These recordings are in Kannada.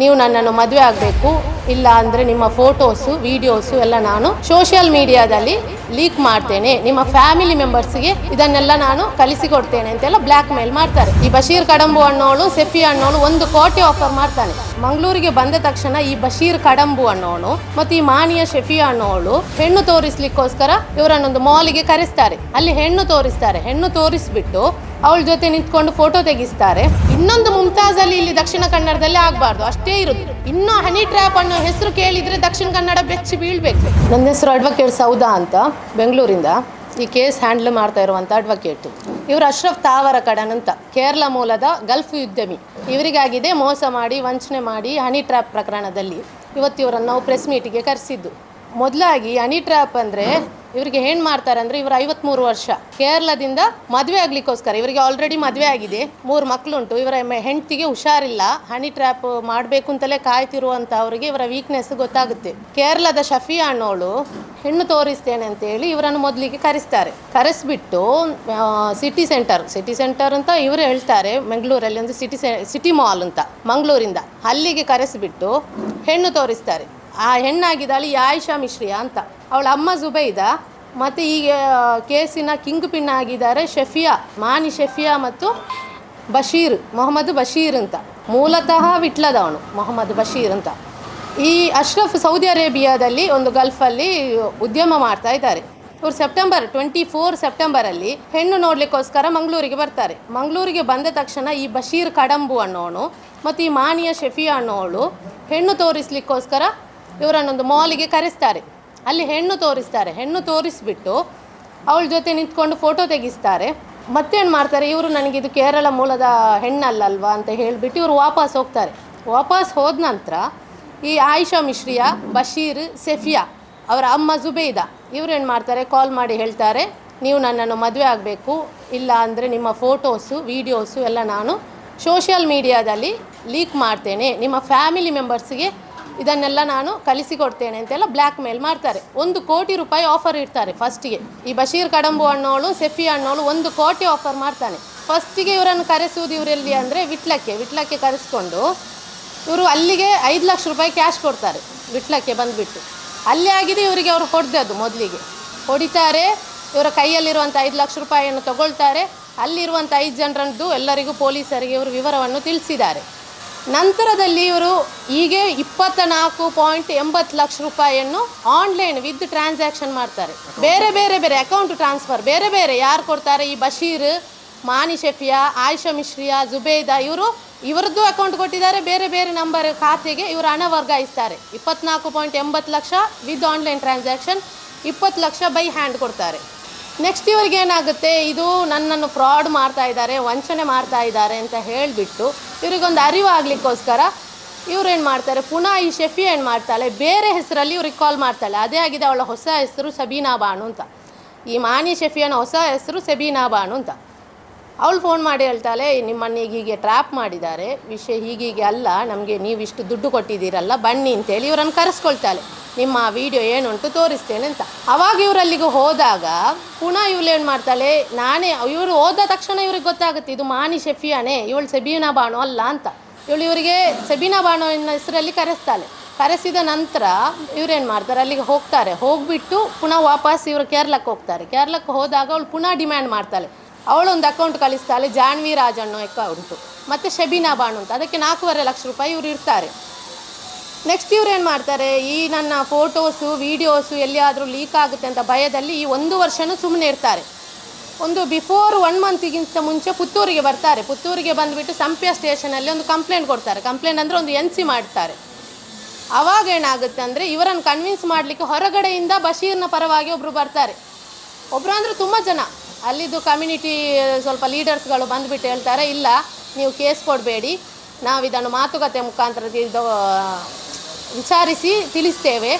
ನೀವು ನನ್ನನ್ನು ಮದುವೆ ಆಗಬೇಕು, ಇಲ್ಲ ಅಂದರೆ ನಿಮ್ಮ ಫೋಟೋಸು ವಿಡಿಯೋಸು ಎಲ್ಲ ನಾನು ಸೋಷಿಯಲ್ ಮೀಡಿಯಾದಲ್ಲಿ ಲೀಕ್ ಮಾಡ್ತೇನೆ. ನಿಮ್ಮ ಫ್ಯಾಮಿಲಿ ಮೆಂಬರ್ಸ್ಗೆ ಇದನ್ನೆಲ್ಲ ನಾನು ಕಲಿಸಿಕೊಡ್ತೇನೆ ಅಂತೆಲ್ಲ ಬ್ಲ್ಯಾಕ್ ಮೇಲ್ ಮಾಡ್ತಾರೆ. ಈ ಬಶೀರ್ ಕಡಂಬು ಅನ್ನೋಳು ಸೆಫಿ ಅನ್ನೋಳು ಒಂದು ಕೋಟಿ ಆಫರ್ ಮಾಡ್ತಾನೆ. ಮಂಗಳೂರಿಗೆ ಬಂದ ತಕ್ಷಣ ಈ ಬಶೀರ್ ಕಡಂಬು ಅನ್ನೋನು ಮತ್ತು ಈ ಮಾನಿಯ ಶೆಫಿ ಅನ್ನೋಳು ಹೆಣ್ಣು ತೋರಿಸ್ಲಿಕ್ಕೋಸ್ಕರ ಇವರನ್ನೊಂದು ಮಾಲಿಗೆ ಕರೆಸ್ತಾರೆ. ಅಲ್ಲಿ ಹೆಣ್ಣು ತೋರಿಸ್ತಾರೆ. ಹೆಣ್ಣು ತೋರಿಸ್ಬಿಟ್ಟು ಅವಳ ಜೊತೆ ನಿಂತ್ಕೊಂಡು ಫೋಟೋ ತೆಗಿಸ್ತಾರೆ. ಇನ್ನೊಂದು ಮುಮ್ತಾಜ್ ಅಲ್ಲಿ ಇಲ್ಲಿ ದಕ್ಷಿಣ ಕನ್ನಡದಲ್ಲಿ ಆಗಬಾರ್ದು, ಅಷ್ಟೇ ಇರುತ್ತೆ. ಇನ್ನೂ ಹನಿ ಟ್ರ್ಯಾಪ್ ಅನ್ನೋ ಹೆಸರು ಕೇಳಿದ್ರೆ ದಕ್ಷಿಣ ಕನ್ನಡ ಬೆಚ್ಚಿ ಬೀಳ್ಬೇಕು. ನನ್ನ ಹೆಸರು ಅಡ್ವೊಕೇಟ್ ಸೌದಾ ಅಂತ, ಬೆಂಗಳೂರಿಂದ. ಈ ಕೇಸ್ ಹ್ಯಾಂಡಲ್ ಮಾಡ್ತಾ ಇರುವಂಥ ಅಡ್ವೊಕೇಟ್ ಇವರು ಅಶ್ರಫ್ ತಾವರ ಅಂತ ಕೇರಳ ಮೂಲದ ಗಲ್ಫ್ ಉದ್ಯಮಿ. ಇವರಿಗಾಗಿದೆ ಮೋಸ ಮಾಡಿ, ವಂಚನೆ ಮಾಡಿ ಹನಿ ಟ್ರ್ಯಾಪ್ ಪ್ರಕರಣದಲ್ಲಿ. ಇವತ್ತಿವರನ್ನು ನಾವು ಪ್ರೆಸ್ ಮೀಟಿಗೆ ಕರೆಸಿದ್ದು. ಮೊದಲಾಗಿ ಹನಿ ಟ್ರ್ಯಾಪ್ ಅಂದರೆ ಇವರಿಗೆ ಏನು ಮಾಡ್ತಾರೆ ಅಂದರೆ ಇವರು ಐವತ್ಮೂರು ವರ್ಷ ಕೇರಳದಿಂದ ಮದುವೆ ಆಗ್ಲಿಕ್ಕೋಸ್ಕರ, ಇವರಿಗೆ ಆಲ್ರೆಡಿ ಮದುವೆ ಆಗಿದೆ, ಮೂರು ಮಕ್ಕಳುಂಟು ಇವರ ಹೆಂಡತಿಗೆ ಹುಷಾರಿಲ್ಲ ಹನಿ ಟ್ರ್ಯಾಪ್ ಮಾಡಬೇಕು ಅಂತಲೇ ಕಾಯ್ತಿರುವಂಥ ಅವರಿಗೆ ಇವರ ವೀಕ್ನೆಸ್ ಗೊತ್ತಾಗುತ್ತೆ. ಕೇರಳದ ಶಫಿಯಾ ಅನ್ನೋಳು ಹೆಣ್ಣು ತೋರಿಸ್ತೇನೆ ಅಂತೇಳಿ ಇವರನ್ನು ಮೊದಲಿಗೆ ಕರೆಸ್ತಾರೆ. ಕರೆಸ್ಬಿಟ್ಟು ಸಿಟಿ ಸೆಂಟರ್ ಸಿಟಿ ಸೆಂಟರ್ ಅಂತ ಇವರು ಹೇಳ್ತಾರೆ ಬೆಂಗಳೂರಲ್ಲಿ ಒಂದು ಸಿಟಿ ಸಿಟಿ ಮಾಲ್ ಅಂತ, ಮಂಗಳೂರಿಂದ. ಅಲ್ಲಿಗೆ ಕರೆಸಿಬಿಟ್ಟು ಹೆಣ್ಣು ತೋರಿಸ್ತಾರೆ. ಆ ಹೆಣ್ಣಾಗಿದ್ದಾಳೆ ಈ ಆಯಿಷಾ ಮಿಶ್ರಿಯಾ ಅಂತ. ಅವಳ ಅಮ್ಮ ಜುಬೈದ ಮತ್ತು ಈಗ ಕೇಸಿನ ಕಿಂಗ್ ಪಿನ್ ಆಗಿದ್ದಾರೆ ಶಫಿಯಾ, ಮಾನಿ ಶಫಿಯಾ ಮತ್ತು ಬಶೀರ್, ಮೊಹಮ್ಮದ್ ಬಶೀರ್ ಅಂತ. ಮೂಲತಃ ವಿಟ್ಲದವನು, ಮೊಹಮ್ಮದ್ ಬಶೀರ್ ಅಂತ. ಈ ಅಶ್ರಫ್ ಸೌದಿ ಅರೇಬಿಯಾದಲ್ಲಿ ಒಂದು ಗಲ್ಫಲ್ಲಿ ಉದ್ಯಮ ಮಾಡ್ತಾ ಇದ್ದಾರೆ. ಇವರು ಸೆಪ್ಟೆಂಬರ್ ಟ್ವೆಂಟಿ ಫೋರ್ ಸೆಪ್ಟೆಂಬರಲ್ಲಿ ಹೆಣ್ಣು ನೋಡಲಿಕ್ಕೋಸ್ಕರ ಮಂಗಳೂರಿಗೆ ಬರ್ತಾರೆ. ಮಂಗಳೂರಿಗೆ ಬಂದ ತಕ್ಷಣ ಈ ಬಶೀರ್ ಕಡಂಬು ಅನ್ನೋನು, ಮತ್ತು ಈ ಮಾನಿಯ ಶಫಿಯಾ ಅನ್ನೋಳು ಹೆಣ್ಣು ತೋರಿಸ್ಲಿಕ್ಕೋಸ್ಕರ ಇವರನ್ನೊಂದು ಮಾಲಿಗೆ ಕರೆಸ್ತಾರೆ. ಅಲ್ಲಿ ಹೆಣ್ಣು ತೋರಿಸ್ತಾರೆ. ಹೆಣ್ಣು ತೋರಿಸ್ಬಿಟ್ಟು ಅವಳ ಜೊತೆ ನಿಂತ್ಕೊಂಡು ಫೋಟೋ ತೆಗಿಸ್ತಾರೆ. ಮತ್ತೇನು ಮಾಡ್ತಾರೆ? ಇವರು ನನಗೆ ಇದು ಕೇರಳ ಮೂಲದ ಹೆಣ್ಣಲ್ಲಲ್ವಾ ಅಂತ ಹೇಳಿಬಿಟ್ಟು ಇವರು ವಾಪಸ್ ಹೋಗ್ತಾರೆ. ವಾಪಸ್ ಹೋದ ನಂತರ ಈ ಆಯಿಷಾ ಮಿಶ್ರಿಯಾ, ಬಶೀರ್, ಸೆಫಿಯಾ ಅವರ ಅಮ್ಮ ಜುಬೇದಾ ಇವ್ರು ಏನು ಮಾಡ್ತಾರೆ? ಕಾಲ್ ಮಾಡಿ ಹೇಳ್ತಾರೆ, ನೀವು ನನ್ನನ್ನು ಮದುವೆ ಆಗಬೇಕು. ಇಲ್ಲ ಅಂದರೆ ನಿಮ್ಮ ಫೋಟೋಸು ವೀಡಿಯೋಸು ಎಲ್ಲ ನಾನು ಸೋಷಿಯಲ್ ಮೀಡಿಯಾದಲ್ಲಿ ಲೀಕ್ ಮಾಡ್ತೇನೆ. ನಿಮ್ಮ ಫ್ಯಾಮಿಲಿ ಮೆಂಬರ್ಸ್ಗೆ ಇದನ್ನೆಲ್ಲ ನಾನು ಕಲಿಸಿಕೊಡ್ತೇನೆ ಅಂತೆಲ್ಲ ಬ್ಲ್ಯಾಕ್ ಮೇಲ್ ಮಾಡ್ತಾರೆ. ಒಂದು ಕೋಟಿ ರೂಪಾಯಿ ಆಫರ್ ಇಡ್ತಾರೆ ಫಸ್ಟಿಗೆ ಈ ಬಶೀರ್ ಕಡಂಬು ಅಣ್ಣೋಳು, ಸೆಫಿ ಅಣ್ಣೋಳು ಒಂದು ಕೋಟಿ ಆಫರ್ ಮಾಡ್ತಾನೆ. ಫಸ್ಟಿಗೆ ಇವರನ್ನು ಕರೆಸುವುದು ಇವರೆಲ್ಲಿ ಅಂದರೆ ವಿಟ್ಲಕ್ಕೆ. ವಿಟ್ಲಕ್ಕೆ ಕರೆಸ್ಕೊಂಡು ಇವರು ಅಲ್ಲಿಗೆ ಐದು ಲಕ್ಷ ರೂಪಾಯಿ ಕ್ಯಾಶ್ ಕೊಡ್ತಾರೆ. ವಿಟ್ಲಕ್ಕೆ ಬಂದುಬಿಟ್ಟು. ಅಲ್ಲಿ ಆಗಿದೆ ಇವರಿಗೆ ಅವರು ಹೊಡೆದದ್ದು ಮೊದಲಿಗೆ. ಹೊಡಿತಾರೆ, ಇವರ ಕೈಯಲ್ಲಿರುವಂಥ ಐದು ಲಕ್ಷ ರೂಪಾಯಿಯನ್ನು ತಗೊಳ್ತಾರೆ. ಅಲ್ಲಿರುವಂಥ ಐದು ಜನರದ್ದು ಎಲ್ಲರಿಗೂ ಪೊಲೀಸರಿಗೆ ಇವರು ವಿವರವನ್ನು ತಿಳಿಸಿದ್ದಾರೆ. ನಂತರದಲ್ಲಿ ಇವರು ಹೀಗೆ ಇಪ್ಪತ್ತ ನಾಲ್ಕು ಪಾಯಿಂಟ್ ಎಂಬತ್ತು ಲಕ್ಷ ರೂಪಾಯಿಯನ್ನು ಆನ್ಲೈನ್ ವಿತ್ ಟ್ರಾನ್ಸಾಕ್ಷನ್ ಮಾಡ್ತಾರೆ. ಬೇರೆ ಬೇರೆ ಬೇರೆ ಅಕೌಂಟ್ ಟ್ರಾನ್ಸ್ಫರ್ ಬೇರೆ ಬೇರೆ ಯಾರು ಕೊಡ್ತಾರೆ? ಈ ಬಶೀರ್ ಮಾನಿ ಶೆಫಿಯಾ ಆಯಿಷಾ ಮಿಶ್ರಿಯಾ ಜುಬೇದಾ ಇವರು ಇವರದ್ದು ಅಕೌಂಟ್ ಕೊಟ್ಟಿದ್ದಾರೆ. ಬೇರೆ ಬೇರೆ ನಂಬರ್ ಖಾತೆಗೆ ಇವರು ಹಣ ವರ್ಗಾಯಿಸ್ತಾರೆ. ಇಪ್ಪತ್ನಾಲ್ಕು ಪಾಯಿಂಟ್ ಎಂಬತ್ತು ಲಕ್ಷ ವಿತ್ ಆನ್ಲೈನ್ ಟ್ರಾನ್ಸಾಕ್ಷನ್ ಇಪ್ಪತ್ತು ಲಕ್ಷ ಬೈ ಹ್ಯಾಂಡ್ ಕೊಡ್ತಾರೆ. ನೆಕ್ಸ್ಟ್ ಇವರಿಗೆ ಏನಾಗುತ್ತೆ? ಇದು ನನ್ನನ್ನು ಫ್ರಾಡ್ ಮಾಡ್ತಾ ಇದ್ದಾರೆ ವಂಚನೆ ಮಾಡ್ತಾ ಇದ್ದಾರೆ ಅಂತ ಹೇಳಿಬಿಟ್ಟು ಇವರಿಗೊಂದು ಅರಿವು ಆಗಲಿಕ್ಕೋಸ್ಕರ ಇವ್ರು ಏನು ಮಾಡ್ತಾರೆ? ಪುನಃ ಈ ಶೆಫಿ ಏನು ಮಾಡ್ತಾಳೆ? ಬೇರೆ ಹೆಸರಲ್ಲಿ ಇವ್ರಿಗೆ ಕಾಲ್ ಮಾಡ್ತಾಳೆ. ಅದೇ ಆಗಿದೆ ಅವಳ ಹೊಸ ಹೆಸರು ಸಬೀನಾ ಬಾಣು ಅಂತ. ಈ ಮಾನಿ ಶೆಫಿಯನ ಹೊಸ ಹೆಸರು ಸಬೀನಾ ಬಾಣು ಅಂತ. ಅವಳು ಫೋನ್ ಮಾಡಿ ಹೇಳ್ತಾಳೆ, ನಿಮ್ಮನ್ನು ಈಗ ಹೀಗೆ ಟ್ರ್ಯಾಪ್ ಮಾಡಿದ್ದಾರೆ. ವಿಷಯ ಹೀಗೀಗೆ ಅಲ್ಲ, ನಮಗೆ ನೀವು ಇಷ್ಟು ದುಡ್ಡು ಕೊಟ್ಟಿದ್ದೀರಲ್ಲ, ಬನ್ನಿ ಅಂತೇಳಿ ಇವರನ್ನು ಕರೆಸ್ಕೊಳ್ತಾಳೆ. ನಿಮ್ಮ ವಿಡಿಯೋ ಏನುಂಟು ತೋರಿಸ್ತೇನೆ ಅಂತ. ಅವಾಗ ಇವರಲ್ಲಿಗೆ ಹೋದಾಗ ಪುನಃ ಇವಳು ಏನು ಮಾಡ್ತಾಳೆ, ನಾನೇ ಇವರು ಹೋದ ತಕ್ಷಣ ಇವ್ರಿಗೆ ಗೊತ್ತಾಗುತ್ತೆ, ಇದು ಮಾನಿ ಶೆಫಿಯಾನೇ, ಇವಳು ಸೆಬೀನಾ ಬಾಣು ಅಲ್ಲ ಅಂತ. ಇವಳು ಇವರಿಗೆ ಸೆಬೀನಾ ಬಾಣು ಹೆಸರಲ್ಲಿ ಕರೆಸ್ತಾಳೆ. ಕರೆಸಿದ ನಂತರ ಇವರೇನು ಮಾಡ್ತಾರೆ, ಅಲ್ಲಿಗೆ ಹೋಗ್ತಾರೆ. ಹೋಗ್ಬಿಟ್ಟು ಪುನಃ ವಾಪಸ್ ಇವರು ಕೇರಳಕ್ಕೆ ಹೋಗ್ತಾರೆ. ಕೇರಳಕ್ಕೆ ಹೋದಾಗ ಅವಳು ಪುನಃ ಡಿಮ್ಯಾಂಡ್ ಮಾಡ್ತಾಳೆ. ಅವಳೊಂದು ಅಕೌಂಟ್ ಕಳಿಸ್ತಾಳೆ ಜಾನ್ವಿ ರಾಜ್ ಅನ್ನೋ ಅಕೌಂಟು ಮತ್ತು ಶಬೀನಾ ಬಾಣು ಅಂತ ಅದಕ್ಕೆ ನಾಲ್ಕೂವರೆ ಲಕ್ಷ ರೂಪಾಯಿ ಇವರು ಇರ್ತಾರೆ. ನೆಕ್ಸ್ಟ್ ಇವ್ರು ಏನು ಮಾಡ್ತಾರೆ, ಈ ನನ್ನ ಫೋಟೋಸು ವೀಡಿಯೋಸು ಎಲ್ಲಿಯಾದರೂ ಲೀಕ್ ಆಗುತ್ತೆ ಅಂತ ಭಯದಲ್ಲಿ ಈ ಒಂದು ವರ್ಷನೂ ಸುಮ್ಮನೆ ಇರ್ತಾರೆ. ಒಂದು ಬಿಫೋರ್ ಒನ್ ಮಂತಿಗಿಂತ ಮುಂಚೆ ಪುತ್ತೂರಿಗೆ ಬರ್ತಾರೆ. ಪುತ್ತೂರಿಗೆ ಬಂದುಬಿಟ್ಟು ಸಂಪ್ಯ ಸ್ಟೇಷನಲ್ಲಿ ಒಂದು ಕಂಪ್ಲೇಂಟ್ ಕೊಡ್ತಾರೆ. ಕಂಪ್ಲೇಂಟ್ ಅಂದರೆ ಒಂದು ಎನ್ ಸಿ ಮಾಡ್ತಾರೆ. ಆವಾಗ ಏನಾಗುತ್ತೆ ಅಂದರೆ ಇವರನ್ನು ಕನ್ವಿನ್ಸ್ ಮಾಡಲಿಕ್ಕೆ ಹೊರಗಡೆಯಿಂದ ಬಶೀರ್ನ ಪರವಾಗಿ ಒಬ್ಬರು ಬರ್ತಾರೆ. ಒಬ್ಬರು ಅಂದರೆ ತುಂಬ ಜನ. ಅಲ್ಲಿದ್ದು ಕಮ್ಯುನಿಟಿ ಸ್ವಲ್ಪ ಲೀಡರ್ಸ್ಗಳು ಬಂದುಬಿಟ್ಟು ಹೇಳ್ತಾರೆ, ಇಲ್ಲ, ನೀವು ಕೇಸ್ ಕೊಡಬೇಡಿ, ನಾವು ಇದನ್ನು ಮಾತುಕತೆ ಮುಖಾಂತರ ಇದು ವಿಚಾರಿಸಿ ತಿಳಿಸ್ತೇವೆ.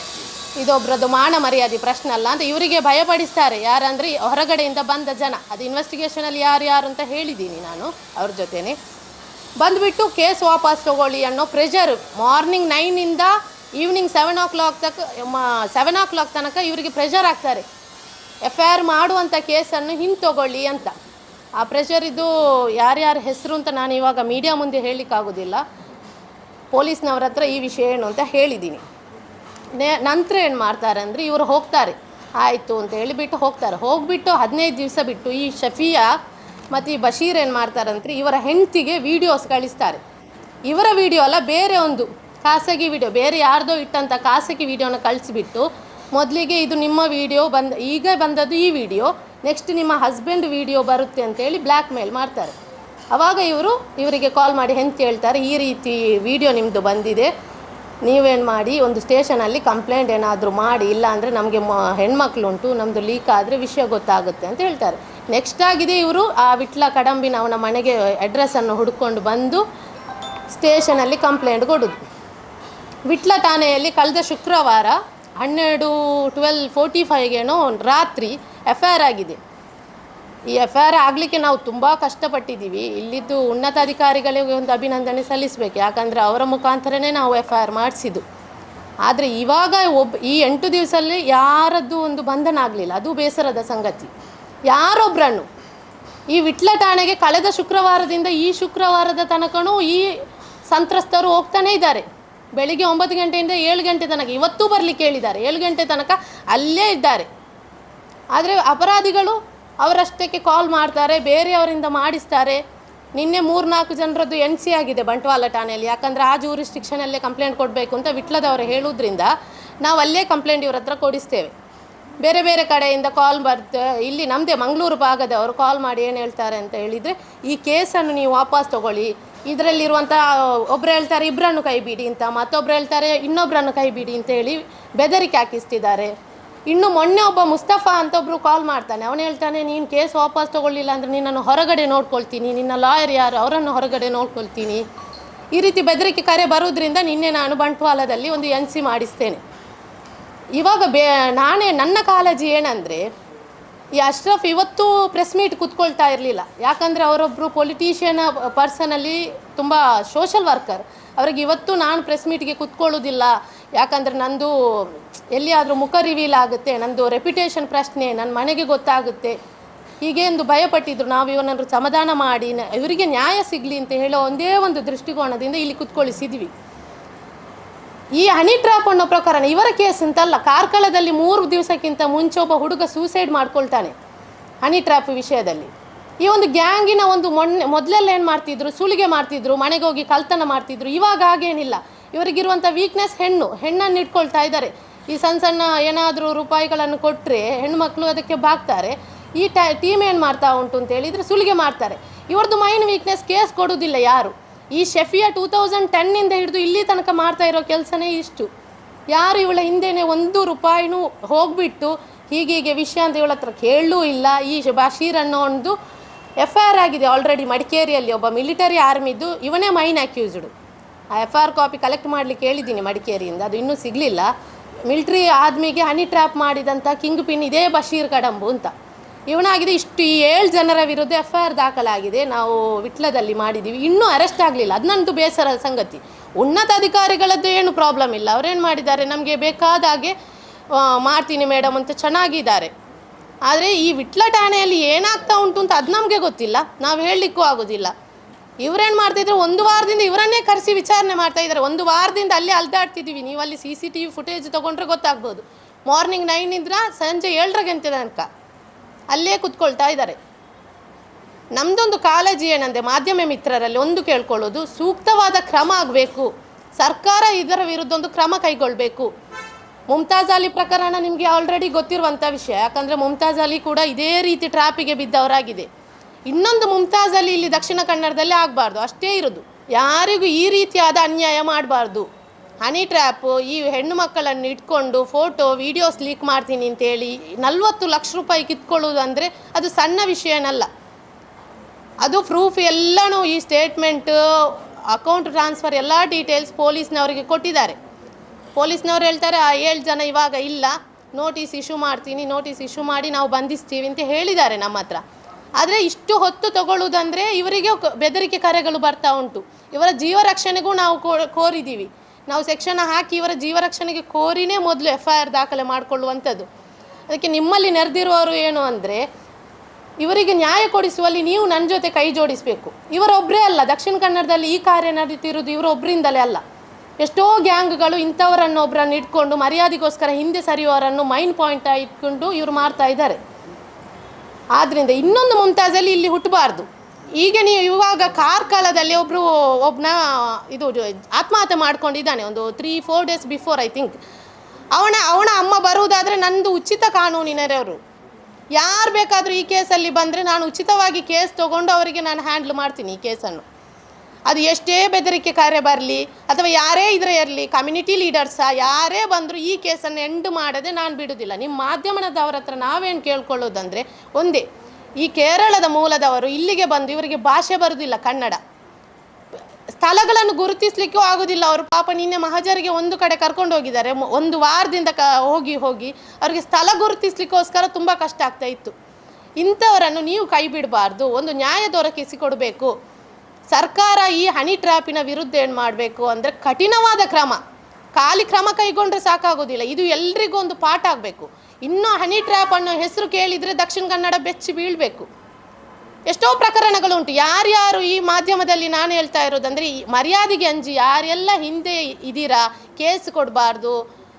ಇದೊಬ್ಬರದ್ದು ಮಾನ ಮರ್ಯಾದೆ ಪ್ರಶ್ನೆ ಅಲ್ಲ ಅಂತ ಇವರಿಗೆ ಭಯಪಡಿಸ್ತಾರೆ. ಯಾರಂದರೆ ಹೊರಗಡೆಯಿಂದ ಬಂದ ಜನ. ಅದು ಇನ್ವೆಸ್ಟಿಗೇಷನಲ್ಲಿ ಯಾರು ಯಾರು ಅಂತ ಹೇಳಿದ್ದೀನಿ ನಾನು ಅವ್ರ ಜೊತೆನೆ. ಬಂದುಬಿಟ್ಟು ಕೇಸ್ ವಾಪಸ್ ತಗೊಳ್ಳಿ ಅನ್ನೋ ಪ್ರೆಷರ್ ಮಾರ್ನಿಂಗ್ ನೈನಿಂದ ಈವ್ನಿಂಗ್ ಸೆವೆನ್ ಓ ಕ್ಲಾಕ್ ತಕ್ಕ ಸೆವೆನ್ ಓ ಕ್ಲಾಕ್ ತನಕ ಇವರಿಗೆ ಪ್ರೆಷರ್ ಆಗ್ತಾರೆ ಎಫ್ ಐ ಆರ್ ಮಾಡುವಂಥ ಕೇಸನ್ನು ಹಿಂತಗೊಳ್ಳಿ ಅಂತ. ಆ ಪ್ರೆಷರ್ ಇದು ಯಾರ್ಯಾರ ಹೆಸರು ಅಂತ ನಾನು ಇವಾಗ ಮೀಡಿಯಾ ಮುಂದೆ ಹೇಳಲಿಕ್ಕಾಗೋದಿಲ್ಲ. ಪೊಲೀಸ್ನವ್ರ ಹತ್ರ ಈ ವಿಷಯ ಏನು ಅಂತ ಹೇಳಿದ್ದೀನಿ ನೇ, ನಂತರ ಏನು ಮಾಡ್ತಾರೆ ಅಂದರೆ ಇವರು ಹೋಗ್ತಾರೆ. ಆಯಿತು ಅಂತ ಹೇಳಿಬಿಟ್ಟು ಹೋಗ್ತಾರೆ. ಹೋಗ್ಬಿಟ್ಟು ಹದಿನೈದು ದಿವಸ ಬಿಟ್ಟು ಈ ಶಫಿಯಾ ಮತ್ತು ಈ ಬಶೀರ್ ಏನು ಮಾಡ್ತಾರಂದ್ರೆ ಇವರ ಹೆಂಡತಿಗೆ ವೀಡಿಯೋಸ್ ಕಳಿಸ್ತಾರೆ. ಇವರ ವಿಡಿಯೋ ಅಲ್ಲ ಬೇರೆ ಒಂದು ಖಾಸಗಿ ವಿಡಿಯೋ ಬೇರೆ ಯಾರ್ದೋ ಇಟ್ಟಂಥ ಖಾಸಗಿ ವಿಡಿಯೋನ ಕಳಿಸ್ಬಿಟ್ಟು ಮೊದಲಿಗೆ ಇದು ನಿಮ್ಮ ವಿಡಿಯೋ ಬಂದ, ಈಗ ಬಂದದ್ದು ಈ ವಿಡಿಯೋ ನೆಕ್ಸ್ಟ್ ನಿಮ್ಮ ಹಸ್ಬೆಂಡ್ ವಿಡಿಯೋ ಬರುತ್ತೆ ಅಂತೇಳಿ ಬ್ಲ್ಯಾಕ್ ಮೇಲ್ ಮಾಡ್ತಾರೆ. ಅವಾಗ ಇವರು, ಇವರಿಗೆ ಕಾಲ್ ಮಾಡಿ ಹೆಂತ ಹೇಳ್ತಾರೆ ಈ ರೀತಿ ವಿಡಿಯೋ ನಿಮ್ಮದು ಬಂದಿದೆ. ನೀವೇನು ಮಾಡಿ, ಒಂದು ಸ್ಟೇಷನಲ್ಲಿ ಕಂಪ್ಲೇಂಟ್ ಏನಾದರೂ ಮಾಡಿ, ಇಲ್ಲ ಅಂದರೆ ನಮಗೆ ಮ, ಹೆಣ್ಮಕ್ಳುಂಟು ನಮ್ಮದು ಲೀಕ್ ಆದರೆ ವಿಷಯ ಗೊತ್ತಾಗುತ್ತೆ ಅಂತ ಹೇಳ್ತಾರೆ. ನೆಕ್ಸ್ಟ್ ಆಗಿದೆ ಇವರು, ಆ ವಿಟ್ಲ ಕಡಂಬಿನ ಅವನ ಮನೆಗೆ ಅಡ್ರೆಸ್ಸನ್ನು ಹುಡ್ಕೊಂಡು ಬಂದು ಸ್ಟೇಷನಲ್ಲಿ ಕಂಪ್ಲೇಂಟ್ ಕೊಡೋದು. ವಿಟ್ಲ ಠಾಣೆಯಲ್ಲಿ ಕಳೆದ ಶುಕ್ರವಾರ ಹನ್ನೆರಡು ಟ್ವೆಲ್ ಫೋರ್ಟಿ ಫೈವ್ಗೇನೋ ರಾತ್ರಿ ಎಫ್ ಐ ಆರ್ ಆಗಿದೆ. ಈ ಎಫ್ ಐ ಆರ್ ಆಗಲಿಕ್ಕೆ ನಾವು ತುಂಬ ಕಷ್ಟಪಟ್ಟಿದ್ದೀವಿ. ಇಲ್ಲಿದ್ದು ಉನ್ನತಾಧಿಕಾರಿಗಳಿಗೆ ಒಂದು ಅಭಿನಂದನೆ ಸಲ್ಲಿಸಬೇಕು. ಯಾಕಂದರೆ ಅವರ ಮುಖಾಂತರನೇ ನಾವು ಎಫ್ ಐ ಆರ್ ಮಾಡಿಸಿದ್ದು. ಆದರೆ ಇವಾಗ ಒಬ್ಬ ಈ ಎಂಟು ದಿವಸದಲ್ಲಿ ಯಾರದ್ದು ಒಂದು ಬಂಧನ ಆಗಲಿಲ್ಲ. ಅದು ಬೇಸರದ ಸಂಗತಿ. ಯಾರೊಬ್ಬರನ್ನು ಈ ವಿಟ್ಲ ಠಾಣೆಗೆ ಕಳೆದ ಶುಕ್ರವಾರದಿಂದ ಈ ಶುಕ್ರವಾರದ ತನಕನೂ ಈ ಸಂತ್ರಸ್ತರು ಹೋಗ್ತಾನೇ ಇದ್ದಾರೆ. ಬೆಳಿಗ್ಗೆ ಒಂಬತ್ತು ಗಂಟೆಯಿಂದ ಏಳು ಗಂಟೆ ತನಕ, ಇವತ್ತೂ ಬರಲಿಕ್ಕೆ ಹೇಳಿದ್ದಾರೆ. ಏಳು ಗಂಟೆ ತನಕ ಅಲ್ಲೇ ಇದ್ದಾರೆ. ಆದರೆ ಅಪರಾಧಿಗಳು ಅವರಷ್ಟಕ್ಕೆ ಕಾಲ್ ಮಾಡ್ತಾರೆ, ಬೇರೆಯವರಿಂದ ಮಾಡಿಸ್ತಾರೆ. ನಿನ್ನೆ ಮೂರ್ನಾಲ್ಕು ಜನರದ್ದು ಎನ್ ಸಿ ಆಗಿದೆ ಬಂಟ್ವಾಳ ಠಾಣೆಯಲ್ಲಿ. ಯಾಕಂದರೆ ಆ ಜೂರಿಸ್ಟಿಕ್ಷನಲ್ಲೇ ಕಂಪ್ಲೇಂಟ್ ಕೊಡಬೇಕು ಅಂತ ವಿಟ್ಲದವರು ಹೇಳೋದ್ರಿಂದ ನಾವು ಅಲ್ಲೇ ಕಂಪ್ಲೇಂಟ್ ಇವ್ರ ಹತ್ರ ಕೊಡಿಸ್ತೇವೆ. ಬೇರೆ ಬೇರೆ ಕಡೆಯಿಂದ ಕಾಲ್ ಬರ್ತ, ಇಲ್ಲಿ ನಮ್ಮದೇ ಮಂಗಳೂರು ಭಾಗದವರು ಕಾಲ್ ಮಾಡಿ ಏನು ಹೇಳ್ತಾರೆ ಅಂತ ಹೇಳಿದರೆ, ಈ ಕೇಸನ್ನು ನೀವು ವಾಪಸ್ ತಗೊಳ್ಳಿ. ಇದರಲ್ಲಿರುವಂಥ ಒಬ್ರು ಹೇಳ್ತಾರೆ ಇಬ್ಬರನ್ನು ಕೈ ಬಿಡಿ ಅಂತ, ಮತ್ತೊಬ್ರು ಹೇಳ್ತಾರೆ ಇನ್ನೊಬ್ಬರನ್ನು ಕೈ ಬಿಡಿ ಅಂತ ಹೇಳಿ ಬೆದರಿಕೆ ಹಾಕಿಸ್ತಿದ್ದಾರೆ. ಇನ್ನು ಮೊನ್ನೆ ಒಬ್ಬ ಮುಸ್ತಫಾ ಅಂತ ಒಬ್ಬರು ಕಾಲ್ ಮಾಡ್ತಾನೆ. ಅವನು ಹೇಳ್ತಾನೆ, ನೀನು ಕೇಸ್ ವಾಪಸ್ ತೊಗೊಳ್ಳಿಲ್ಲ ಅಂದರೆ ನಿನ್ನನ್ನು ಹೊರಗಡೆ ನೋಡ್ಕೊಳ್ತೀನಿ. ನಿನ್ನ ಲಾಯರ್ ಯಾರು? ಅವರನ್ನು ಹೊರಗಡೆ ನೋಡ್ಕೊಳ್ತೀನಿ. ಈ ರೀತಿ ಬೆದರಿಕೆ ಕರೆ ಬರೋದ್ರಿಂದ ನಿನ್ನೆ ನಾನು ಬಂಟ್ವಾಳದಲ್ಲಿ ಒಂದು ಎನ್ ಸಿ ಮಾಡಿಸ್ತೇನೆ. ಇವಾಗ ಬೇ, ನಾನೇ ನನ್ನ ಕಾಳಜಿ ಏನಂದರೆ ಈ ಅಶ್ರಫ್ ಇವತ್ತು ಪ್ರೆಸ್ ಮೀಟ್ ಕೂತ್ಕೊಳ್ತಾ ಇರಲಿಲ್ಲ. ಯಾಕಂದರೆ ಅವರೊಬ್ಬರು ಪೊಲಿಟಿಷಿಯನ್ ಪರ್ಸನಲ್ಲಿ ತುಂಬ ಸೋಷಲ್ ವರ್ಕರ್ ಅವ್ರಿಗೆ ಇವತ್ತು ನಾನು ಪ್ರೆಸ್ ಮೀಟ್ಗೆ ಕೂತ್ಕೊಳ್ಳೋದಿಲ್ಲ. ಯಾಕಂದರೆ ನಂದು ಎಲ್ಲಿಯಾದರೂ ಮುಖ ರಿವೀಲ್ ಆಗುತ್ತೆ, ನಂದು ರೆಪ್ಯುಟೇಷನ್ ಪ್ರಶ್ನೆ ನನ್ನ ಮನೆಗೆ ಗೊತ್ತಾಗುತ್ತೆ. ಹೀಗೆ ಒಂದು ಭಯಪಟ್ಟಿದ್ರು. ನಾವು ಇವನನ್ನು ಸಮಾಧಾನ ಮಾಡಿ ಇವರಿಗೆ ನ್ಯಾಯ ಸಿಗಲಿ ಅಂತ ಹೇಳೋ ಒಂದೇ ಒಂದು ದೃಷ್ಟಿಕೋನದಿಂದ ಇಲ್ಲಿ ಕೂತ್ಕೊಳ್ಳಿಸಿದ್ವಿ ಈ ಹನಿ ಟ್ರ್ಯಾಪ್ ಅನ್ನೋ ಪ್ರಕರಣ ಇವರ ಕೇಸ್ ಅಂತಲ್ಲ, ಕಾರ್ಕಳದಲ್ಲಿ ಮೂರು ದಿವಸಕ್ಕಿಂತ ಮುಂಚೆ ಒಬ್ಬ ಹುಡುಗ ಸೂಸೈಡ್ ಮಾಡ್ಕೊಳ್ತಾನೆ ಹನಿ ಟ್ರ್ಯಾಪ್ ವಿಷಯದಲ್ಲಿ. ಈ ಒಂದು ಗ್ಯಾಂಗಿನ ಒಂದು ಮೊನ್ನೆ, ಮೊದಲೆಲ್ಲ ಏನು ಮಾಡ್ತಿದ್ರು? ಸುಲಿಗೆ ಮಾಡ್ತಿದ್ರು, ಮನೆಗೆ ಹೋಗಿ ಕಳ್ತನ ಮಾಡ್ತಿದ್ರು. ಇವಾಗ ಹಾಗೇನಿಲ್ಲ. ಇವರಿಗಿರುವಂಥ ವೀಕ್ನೆಸ್ ಹೆಣ್ಣು, ಹೆಣ್ಣನ್ನು ಇಟ್ಕೊಳ್ತಾ ಇದ್ದಾರೆ. ಈ ಸಣ್ಣ ಸಣ್ಣ ಏನಾದರೂ ರೂಪಾಯಿಗಳನ್ನು ಕೊಟ್ಟರೆ ಹೆಣ್ಮಕ್ಳು ಅದಕ್ಕೆ ಬಾಗ್ತಾರೆ. ಈ ಟೀಮ್ ಏನು ಮಾಡ್ತಾ ಉಂಟು ಅಂತ ಹೇಳಿದರೆ ಸುಲಿಗೆ ಮಾಡ್ತಾರೆ. ಇವ್ರದ್ದು ಮೈನ್ ವೀಕ್ನೆಸ್ ಕೇಸ್ ಕೊಡೋದಿಲ್ಲ ಯಾರು. ಈ ಶೆಫಿಯ ಟೂ ತೌಸಂಡ್ ಟೆನ್ನಿಂದ ಹಿಡಿದು ಇಲ್ಲಿ ತನಕ ಮಾಡ್ತಾ ಇರೋ ಕೆಲಸನೇ ಇಷ್ಟು. ಯಾರು ಇವಳ ಹಿಂದೆನೆ ಒಂದು ರೂಪಾಯಿನೂ ಹೋಗ್ಬಿಟ್ಟು ಹೀಗೀಗೆ ವಿಷಯ ಅಂತ ಇವಳ ಹತ್ರ ಕೇಳಲೂ ಇಲ್ಲ. ಈ ಬಶೀರ್ ಅನ್ನೋ ಒಂದು ಎಫ್ ಐ ಆರ್ ಆಗಿದೆ ಆಲ್ರೆಡಿ ಮಡಿಕೇರಿಯಲ್ಲಿ. ಒಬ್ಬ ಮಿಲಿಟರಿ ಆರ್ಮಿದ್ದು ಇವನೇ ಮೈನ್ ಅಕ್ಯೂಸ್ಡ್ ಆ ಎಫ್ ಆರ್ ಕಾಪಿ ಕಲೆಕ್ಟ್ ಮಾಡಲಿಕ್ಕೆ ಹೇಳಿದ್ದೀನಿ ಮಡಿಕೇರಿಯಿಂದ. ಅದು ಇನ್ನೂ ಸಿಗಲಿಲ್ಲ. ಮಿಲ್ಟ್ರಿ ಆದ್ಮಿಗೆ ಹನಿ ಟ್ರ್ಯಾಪ್ ಮಾಡಿದಂಥ ಕಿಂಗ್ ಪಿನ್ ಇದೇ ಬಶೀರ್ ಕಡಂಬು ಅಂತ. ಇವನಾಗಿದೆ ಇಷ್ಟು ಈ ಏಳು ಜನರ ವಿರುದ್ಧ ಎಫ್ ಐ ಆರ್ ದಾಖಲಾಗಿದೆ. ನಾವು ವಿಟ್ಲದಲ್ಲಿ ಮಾಡಿದ್ದೀವಿ ಇನ್ನೂ ಅರೆಸ್ಟ್ ಆಗಲಿಲ್ಲ. ಅದು ಬೇಸರ ಸಂಗತಿ. ಉನ್ನತ ಅಧಿಕಾರಿಗಳದ್ದು ಏನು ಪ್ರಾಬ್ಲಮ್ ಇಲ್ಲ. ಅವರೇನು ಮಾಡಿದ್ದಾರೆ? ನಮಗೆ ಬೇಕಾದ ಹಾಗೆ ಮಾಡ್ತೀನಿ ಮೇಡಮ್ ಅಂತ ಚೆನ್ನಾಗಿದ್ದಾರೆ. ಆದರೆ ಈ ವಿಟ್ಲ ಠಾಣೆಯಲ್ಲಿ ಏನಾಗ್ತಾ ಉಂಟು ಅಂತ ಅದು ನಮಗೆ ಗೊತ್ತಿಲ್ಲ. ನಾವು ಹೇಳಲಿಕ್ಕೂ ಆಗೋದಿಲ್ಲ. ಇವರೇನು ಮಾಡ್ತಿದ್ರು? ಒಂದು ವಾರದಿಂದ ಇವರನ್ನೇ ಕರೆಸಿ ವಿಚಾರಣೆ ಮಾಡ್ತಾ ಇದ್ದಾರೆ. ಒಂದು ವಾರದಿಂದ ಅಲ್ಲಿ ಅಲ್ದಾಡ್ತಿದ್ದೀವಿ ನೀವು ಅಲ್ಲಿ C C T V footage ತೊಗೊಂಡ್ರೆ ಗೊತ್ತಾಗ್ಬೋದು. ಮಾರ್ನಿಂಗ್ ನೈನಿಂದ ಸಂಜೆ ಏಳರ ಗಂಟೆ ತನಕ. ಅಲ್ಲೇ ಕುತ್ಕೊಳ್ತಾ ಇದ್ದಾರೆ. ನಮ್ಮದೊಂದು ಕಾಳಜಿ ಏನಂದರೆ ಮಾಧ್ಯಮ ಮಿತ್ರರಲ್ಲಿ ಒಂದು ಕೇಳ್ಕೊಳ್ಳೋದು, ಸೂಕ್ತವಾದ ಕ್ರಮ ಆಗಬೇಕು, ಸರ್ಕಾರ ಇದರ ವಿರುದ್ಧ ಒಂದು ಕ್ರಮ ಕೈಗೊಳ್ಳಬೇಕು ಮುಮ್ತಾಜ್ ಅಲಿ ಪ್ರಕರಣ ನಿಮಗೆ ಆಲ್ರೆಡಿ ಗೊತ್ತಿರುವಂಥ ವಿಷಯ, ಯಾಕಂದರೆ ಮುಮ್ತಾಜ್ ಅಲಿ ಕೂಡ ಇದೇ ರೀತಿ ಟ್ರಾಪಿಗೆ ಬಿದ್ದವರಾಗಿದೆ. ಇನ್ನೊಂದು ಮುಮ್ತಾಜ್ ಅಲಿ ಇಲ್ಲಿ ದಕ್ಷಿಣ ಕನ್ನಡದಲ್ಲಿ ಆಗಬಾರ್ದು, ಅಷ್ಟೇ ಇರೋದು. ಯಾರಿಗೂ ಈ ರೀತಿಯಾದ ಅನ್ಯಾಯ ಮಾಡಬಾರ್ದು. ಹನಿ ಟ್ರ್ಯಾಪು ಈ ಹೆಣ್ಣು ಮಕ್ಕಳನ್ನು ಇಟ್ಕೊಂಡು ಫೋಟೋ, ವಿಡಿಯೋಸ್ ಲೀಕ್ ಮಾಡ್ತೀನಿ ಅಂತೇಳಿ ನಲ್ವತ್ತು ಲಕ್ಷ ರೂಪಾಯಿ ಕಿತ್ಕೊಳ್ಳೋದು ಅಂದರೆ ಅದು ಸಣ್ಣ ವಿಷಯನಲ್ಲ. ಅದು ಪ್ರೂಫ್ ಎಲ್ಲನೂ ಈ ಸ್ಟೇಟ್ಮೆಂಟ್ ಅಕೌಂಟ್ ಟ್ರಾನ್ಸ್ಫರ್ ಎಲ್ಲ ಡೀಟೇಲ್ಸ್ ಪೊಲೀಸ್ನವರಿಗೆ ಕೊಟ್ಟಿದ್ದಾರೆ. ಪೊಲೀಸ್ನವ್ರು ಹೇಳ್ತಾರೆ, ಆ ಏಳು ಜನ ಇವಾಗ ಇಲ್ಲ ನೋಟಿಸ್ ಇಶ್ಯೂ ಮಾಡ್ತೀನಿ ನೋಟಿಸ್ ಇಶ್ಯೂ ಮಾಡಿ ನಾವು ಬಂಧಿಸ್ತೀವಿ ಅಂತ ಹೇಳಿದ್ದಾರೆ ನಮ್ಮ ಹತ್ರ. ಆದರೆ ಇಷ್ಟು ಹೊತ್ತು ತಗೊಳ್ಳೋದಂದರೆ ಇವರಿಗೆ ಬೆದರಿಕೆ ಕರೆಗಳು ಬರ್ತಾ ಉಂಟು. ಇವರ ಜೀವ ರಕ್ಷಣೆಗೂ ನಾವು ಕೋರಿದ್ದೀವಿ. ನಾವು ಸೆಕ್ಷನ್ ಹಾಕಿ ಇವರ ಜೀವ ರಕ್ಷಣೆಗೆ ಕೋರಿನೇ ಮೊದಲು ಎಫ್ ಐ ಆರ್ ದಾಖಲೆ ಮಾಡಿಕೊಳ್ಳುವಂಥದ್ದು. ಅದಕ್ಕೆ ನಿಮ್ಮಲ್ಲಿ ನೆರೆದಿರುವವರು ಏನು ಅಂದರೆ, ಇವರಿಗೆ ನ್ಯಾಯ ಕೊಡಿಸುವಲ್ಲಿ ನೀವು ನನ್ನ ಜೊತೆ ಕೈ ಜೋಡಿಸಬೇಕು. ಇವರೊಬ್ಬರೇ ಅಲ್ಲ, ದಕ್ಷಿಣ ಕನ್ನಡದಲ್ಲಿ ಈ ಕಾರ್ಯ ನಡೀತಿರೋದು ಇವರೊಬ್ಬರಿಂದಲೇ ಅಲ್ಲ. ಎಷ್ಟೋ ಗ್ಯಾಂಗ್ಗಳು ಇಂಥವರನ್ನು ಒಬ್ಬರನ್ನು ಇಟ್ಕೊಂಡು ಮರ್ಯಾದೆಗೋಸ್ಕರ ಹಿಂದೆ ಸರಿಯುವವರನ್ನು ಮೈಂಡ್ ಪಾಯಿಂಟ್ ಇಟ್ಕೊಂಡು ಇವರು ಮಾಡ್ತಾ ಇದ್ದಾರೆ. ಆದ್ದರಿಂದ ಇನ್ನೊಂದು ಮುಂತಾಜಲ್ಲಿ ಇಲ್ಲಿ ಹುಟ್ಟಬಾರ್ದು. ಈಗ ನೀವು ಇವಾಗ ಕಾರ್ಕಳದಲ್ಲಿ ಒಬ್ಬರು ಒಬ್ಬನ ಇದು ಆತ್ಮಹತ್ಯೆ ಮಾಡ್ಕೊಂಡಿದ್ದಾನೆ, ಒಂದು three four days before I think ಅವನ ಅವನ ಅಮ್ಮ ಬರುವುದಾದರೆ ನಂದು ಉಚಿತ ಕಾನೂನಿನರವರು ಯಾರು ಬೇಕಾದರೂ ಈ ಕೇಸಲ್ಲಿ ಬಂದರೆ ನಾನು ಉಚಿತವಾಗಿ ಕೇಸ್ ತೊಗೊಂಡು ಅವರಿಗೆ ನಾನು ಹ್ಯಾಂಡ್ಲ್ ಮಾಡ್ತೀನಿ ಈ ಕೇಸನ್ನು. ಅದು ಎಷ್ಟೇ ಬೆದರಿಕೆ ಕಾರ್ಯ ಬರಲಿ, ಅಥವಾ ಯಾರೇ ಇದ್ರೆ ಇರಲಿ ಕಮ್ಯುನಿಟಿ ಲೀಡರ್ಸಾ ಯಾರೇ ಬಂದರೂ ಈ ಕೇಸನ್ನು ಎಂಡ್ ಮಾಡದೆ ನಾನು ಬಿಡೋದಿಲ್ಲ ನಿಮ್ಮ ಮಾಧ್ಯಮದವರ ಹತ್ರ ನಾವೇನು ಕೇಳ್ಕೊಳ್ಳೋದಂದರೆ, ಒಂದೇ ಈ ಕೇರಳದ ಮೂಲದವರು ಇಲ್ಲಿಗೆ ಬಂದು ಇವರಿಗೆ ಭಾಷೆ ಬರುವುದಿಲ್ಲ ಕನ್ನಡ. ಸ್ಥಳಗಳನ್ನು ಗುರುತಿಸ್ಲಿಕ್ಕೂ ಆಗುದಿಲ್ಲ. ಅವರು ಪಾಪ ನಿನ್ನೆ ಮಹಜರಿಗೆ ಒಂದು ಕಡೆ ಕರ್ಕೊಂಡು ಹೋಗಿದ್ದಾರೆ. ಒಂದು ವಾರದಿಂದ ಕ, ಹೋಗಿ ಹೋಗಿ ಅವರಿಗೆ ಸ್ಥಳ ಗುರುತಿಸ್ಲಿಕ್ಕೋಸ್ಕರ ತುಂಬ ಕಷ್ಟ ಆಗ್ತಾ ಇತ್ತು. ಇಂಥವರನ್ನು ನೀವು ಕೈ ಬಿಡಬಾರ್ದು. ಒಂದು ನ್ಯಾಯ ದೊರಕಿಸಿಕೊಡಬೇಕು. ಸರ್ಕಾರ ಈ ಹನಿ ಟ್ರ್ಯಾಪಿನ ವಿರುದ್ಧ ಏನು ಮಾಡಬೇಕು ಅಂದರೆ ಕಠಿಣವಾದ ಕ್ರಮ. ಖಾಲಿ ಕ್ರಮ ಕೈಗೊಂಡ್ರೆ ಸಾಕಾಗೋದಿಲ್ಲ. ಇದು ಎಲ್ರಿಗೂ ಒಂದು ಪಾಠ ಆಗಬೇಕು. ಇನ್ನೂ ಹನಿ ಟ್ರ್ಯಾಪ್ ಅನ್ನೋ ಹೆಸರು ಕೇಳಿದರೆ ದಕ್ಷಿಣ ಕನ್ನಡ ಬೆಚ್ಚಿ ಬೀಳಬೇಕು. ಎಷ್ಟೋ ಪ್ರಕರಣಗಳು ಉಂಟು. ಯಾರ್ಯಾರು ಈ ಮಾಧ್ಯಮದಲ್ಲಿ ನಾನು ಹೇಳ್ತಾ ಇರೋದಂದರೆ ಈ ಮರ್ಯಾದೆಗೆ ಅಂಜಿ ಯಾರೆಲ್ಲ ಹಿಂದೆ ಇದ್ದೀರಾ ಕೇಸ್ ಕೊಡಬಾರ್ದು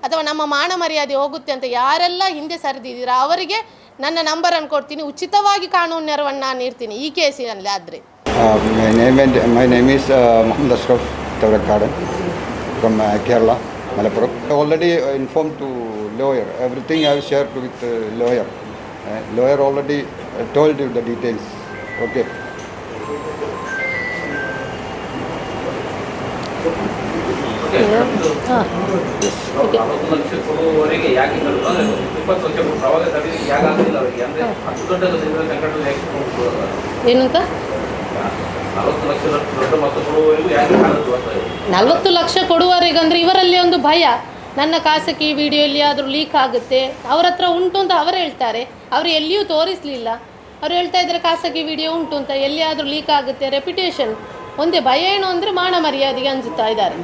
ಅಥವಾ ನಮ್ಮ ಮಾನ ಮರ್ಯಾದೆ ಹೋಗುತ್ತೆ ಅಂತ ಯಾರೆಲ್ಲ ಹಿಂದೆ ಸರಿದಿದ್ದೀರಾ ಅವರಿಗೆ ನನ್ನ ನಂಬರನ್ನು ಕೊಡ್ತೀನಿ ಉಚಿತವಾಗಿ ಕಾನೂನು ನೆರವನ್ನು ನಾನು ಇರ್ತೀನಿ ಈ ಕೇಸಿನಲ್ಲಿ ಆದರೆ. ಮೈ uh, Muhammad Ashraf Tavrakkadan from lawyer. Everything I have shared with uh, lawyer. Uh, lawyer already uh, told you the details. Okay. ಕೊಡ್ಬೋದು? ಏನಂತ ನಲವತ್ತು ಲಕ್ಷ ಕೊಡುವವರಿಗಂದ್ರೆ ಇವರಲ್ಲಿ ಒಂದು ಭಯ ನನ್ನ ಖಾಸಗಿ ವಿಡಿಯೋ ಎಲ್ಲಿಯಾದರೂ ಲೀಕ್ ಆಗುತ್ತೆ. ಅವ್ರ ಹತ್ರ ಉಂಟು ಅಂತ ಅವರು ಹೇಳ್ತಾರೆ. ಅವರು ಎಲ್ಲಿಯೂ ತೋರಿಸಲಿಲ್ಲ. ಅವ್ರು ಹೇಳ್ತಾ ಇದ್ದಾರೆ ಖಾಸಗಿ ವಿಡಿಯೋ ಉಂಟು ಅಂತ ಎಲ್ಲಿಯಾದರೂ ಲೀಕ್ ಆಗುತ್ತೆ ರೆಪ್ಯುಟೇಷನ್ ಒಂದೇ ಭಯ ಏನು ಅಂದರೆ ಮಾನ ಮರ್ಯಾದೆಗೆ ಅಂಜುತ್ತಾ ಇದ್ದಾರೆ.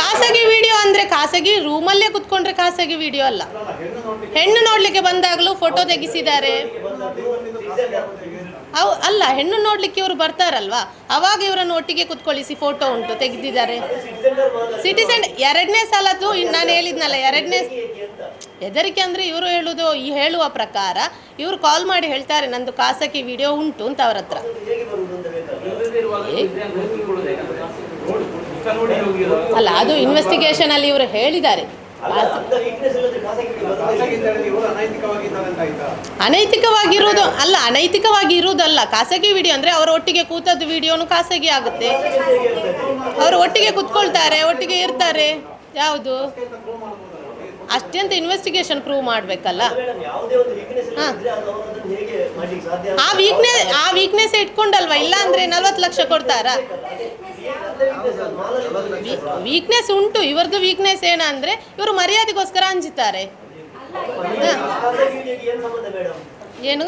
ಖಾಸಗಿ ವಿಡಿಯೋ ಅಂದರೆ ಖಾಸಗಿ ರೂಮಲ್ಲೇ ಕುತ್ಕೊಂಡ್ರೆ ಖಾಸಗಿ ವಿಡಿಯೋ ಅಲ್ಲ. ಹೆಣ್ಣು ನೋಡಲಿಕ್ಕೆ ಬಂದಾಗಲೂ ಫೋಟೋ ತೆಗೆಸಿದ್ದಾರೆ. ಅವು ಅಲ್ಲ ಹೆಣ್ಣು ನೋಡ್ಲಿಕ್ಕೆ ಇವರು ಬರ್ತಾರಲ್ವಾ? ಅವಾಗ ಇವರನ್ನು ಒಟ್ಟಿಗೆ ಕುತ್ಕೊಳ್ಳಿಸಿ ಫೋಟೋ ಉಂಟು ತೆಗೆದಿದ್ದಾರೆ. ಸಿಟಿಸನ್ ಎರಡನೇ ಸಲದ್ದು ನಾನು ಹೇಳಿದ್ನಲ್ಲ ಎರಡನೇ ಹೆದರಿಕೆ ಅಂದರೆ ಇವರು ಹೇಳುವುದು ಈ ಹೇಳುವ ಪ್ರಕಾರ ಇವರು ಕಾಲ್ ಮಾಡಿ ಹೇಳ್ತಾರೆ ನಂದು ಖಾಸಗಿ ವಿಡಿಯೋ ಉಂಟು ಅಂತ ಅವ್ರ ಹತ್ರ. ಅಲ್ಲ ಅದು ಇನ್ವೆಸ್ಟಿಗೇಷನ್ ಅಲ್ಲಿ ಇವರು ಹೇಳಿದ್ದಾರೆ. ಅನೈತಿಕವಾಗಿರುವುದು ಅಲ್ಲ. ಅನೈತಿಕವಾಗಿ ಇರುವುದಲ್ಲ ಖಾಸಗಿ ವಿಡಿಯೋ ಅಂದರೆ ಅವರ ಒಟ್ಟಿಗೆ ಕೂತದ್ದು ವಿಡಿಯೋನು ಖಾಸಗಿ ಆಗುತ್ತೆ. ಅವರು ಒಟ್ಟಿಗೆ ಕುತ್ಕೊಳ್ತಾರೆ ಒಟ್ಟಿಗೆ ಇರ್ತಾರೆ. ಯಾವುದು? ಅಷ್ಟೆಂತ ಅಂತ ಇನ್ವೆಸ್ಟಿಗೇಷನ್ ಪ್ರೂವ್ ಮಾಡಬೇಕಲ್ಲ. ಹಾಂ. ಆ ವೀಕ್ನೆಸ್ ಆ ವೀಕ್ನೆಸ್ ಇಟ್ಕೊಂಡಲ್ವಾ? ಇಲ್ಲ ಅಂದ್ರೆ ನಲ್ವತ್ತು ಲಕ್ಷ ಕೊಡ್ತಾರಾ? ವೀಕ್ನೆಸ್ ಉಂಟು. ಇವ್ರದ್ದು ವೀಕ್ನೆಸ್ ಏನಂದ್ರೆ ಇವರು ಮರ್ಯಾದೆಗೋಸ್ಕರ ಅಂಜುತ್ತಾರೆ. ಏನು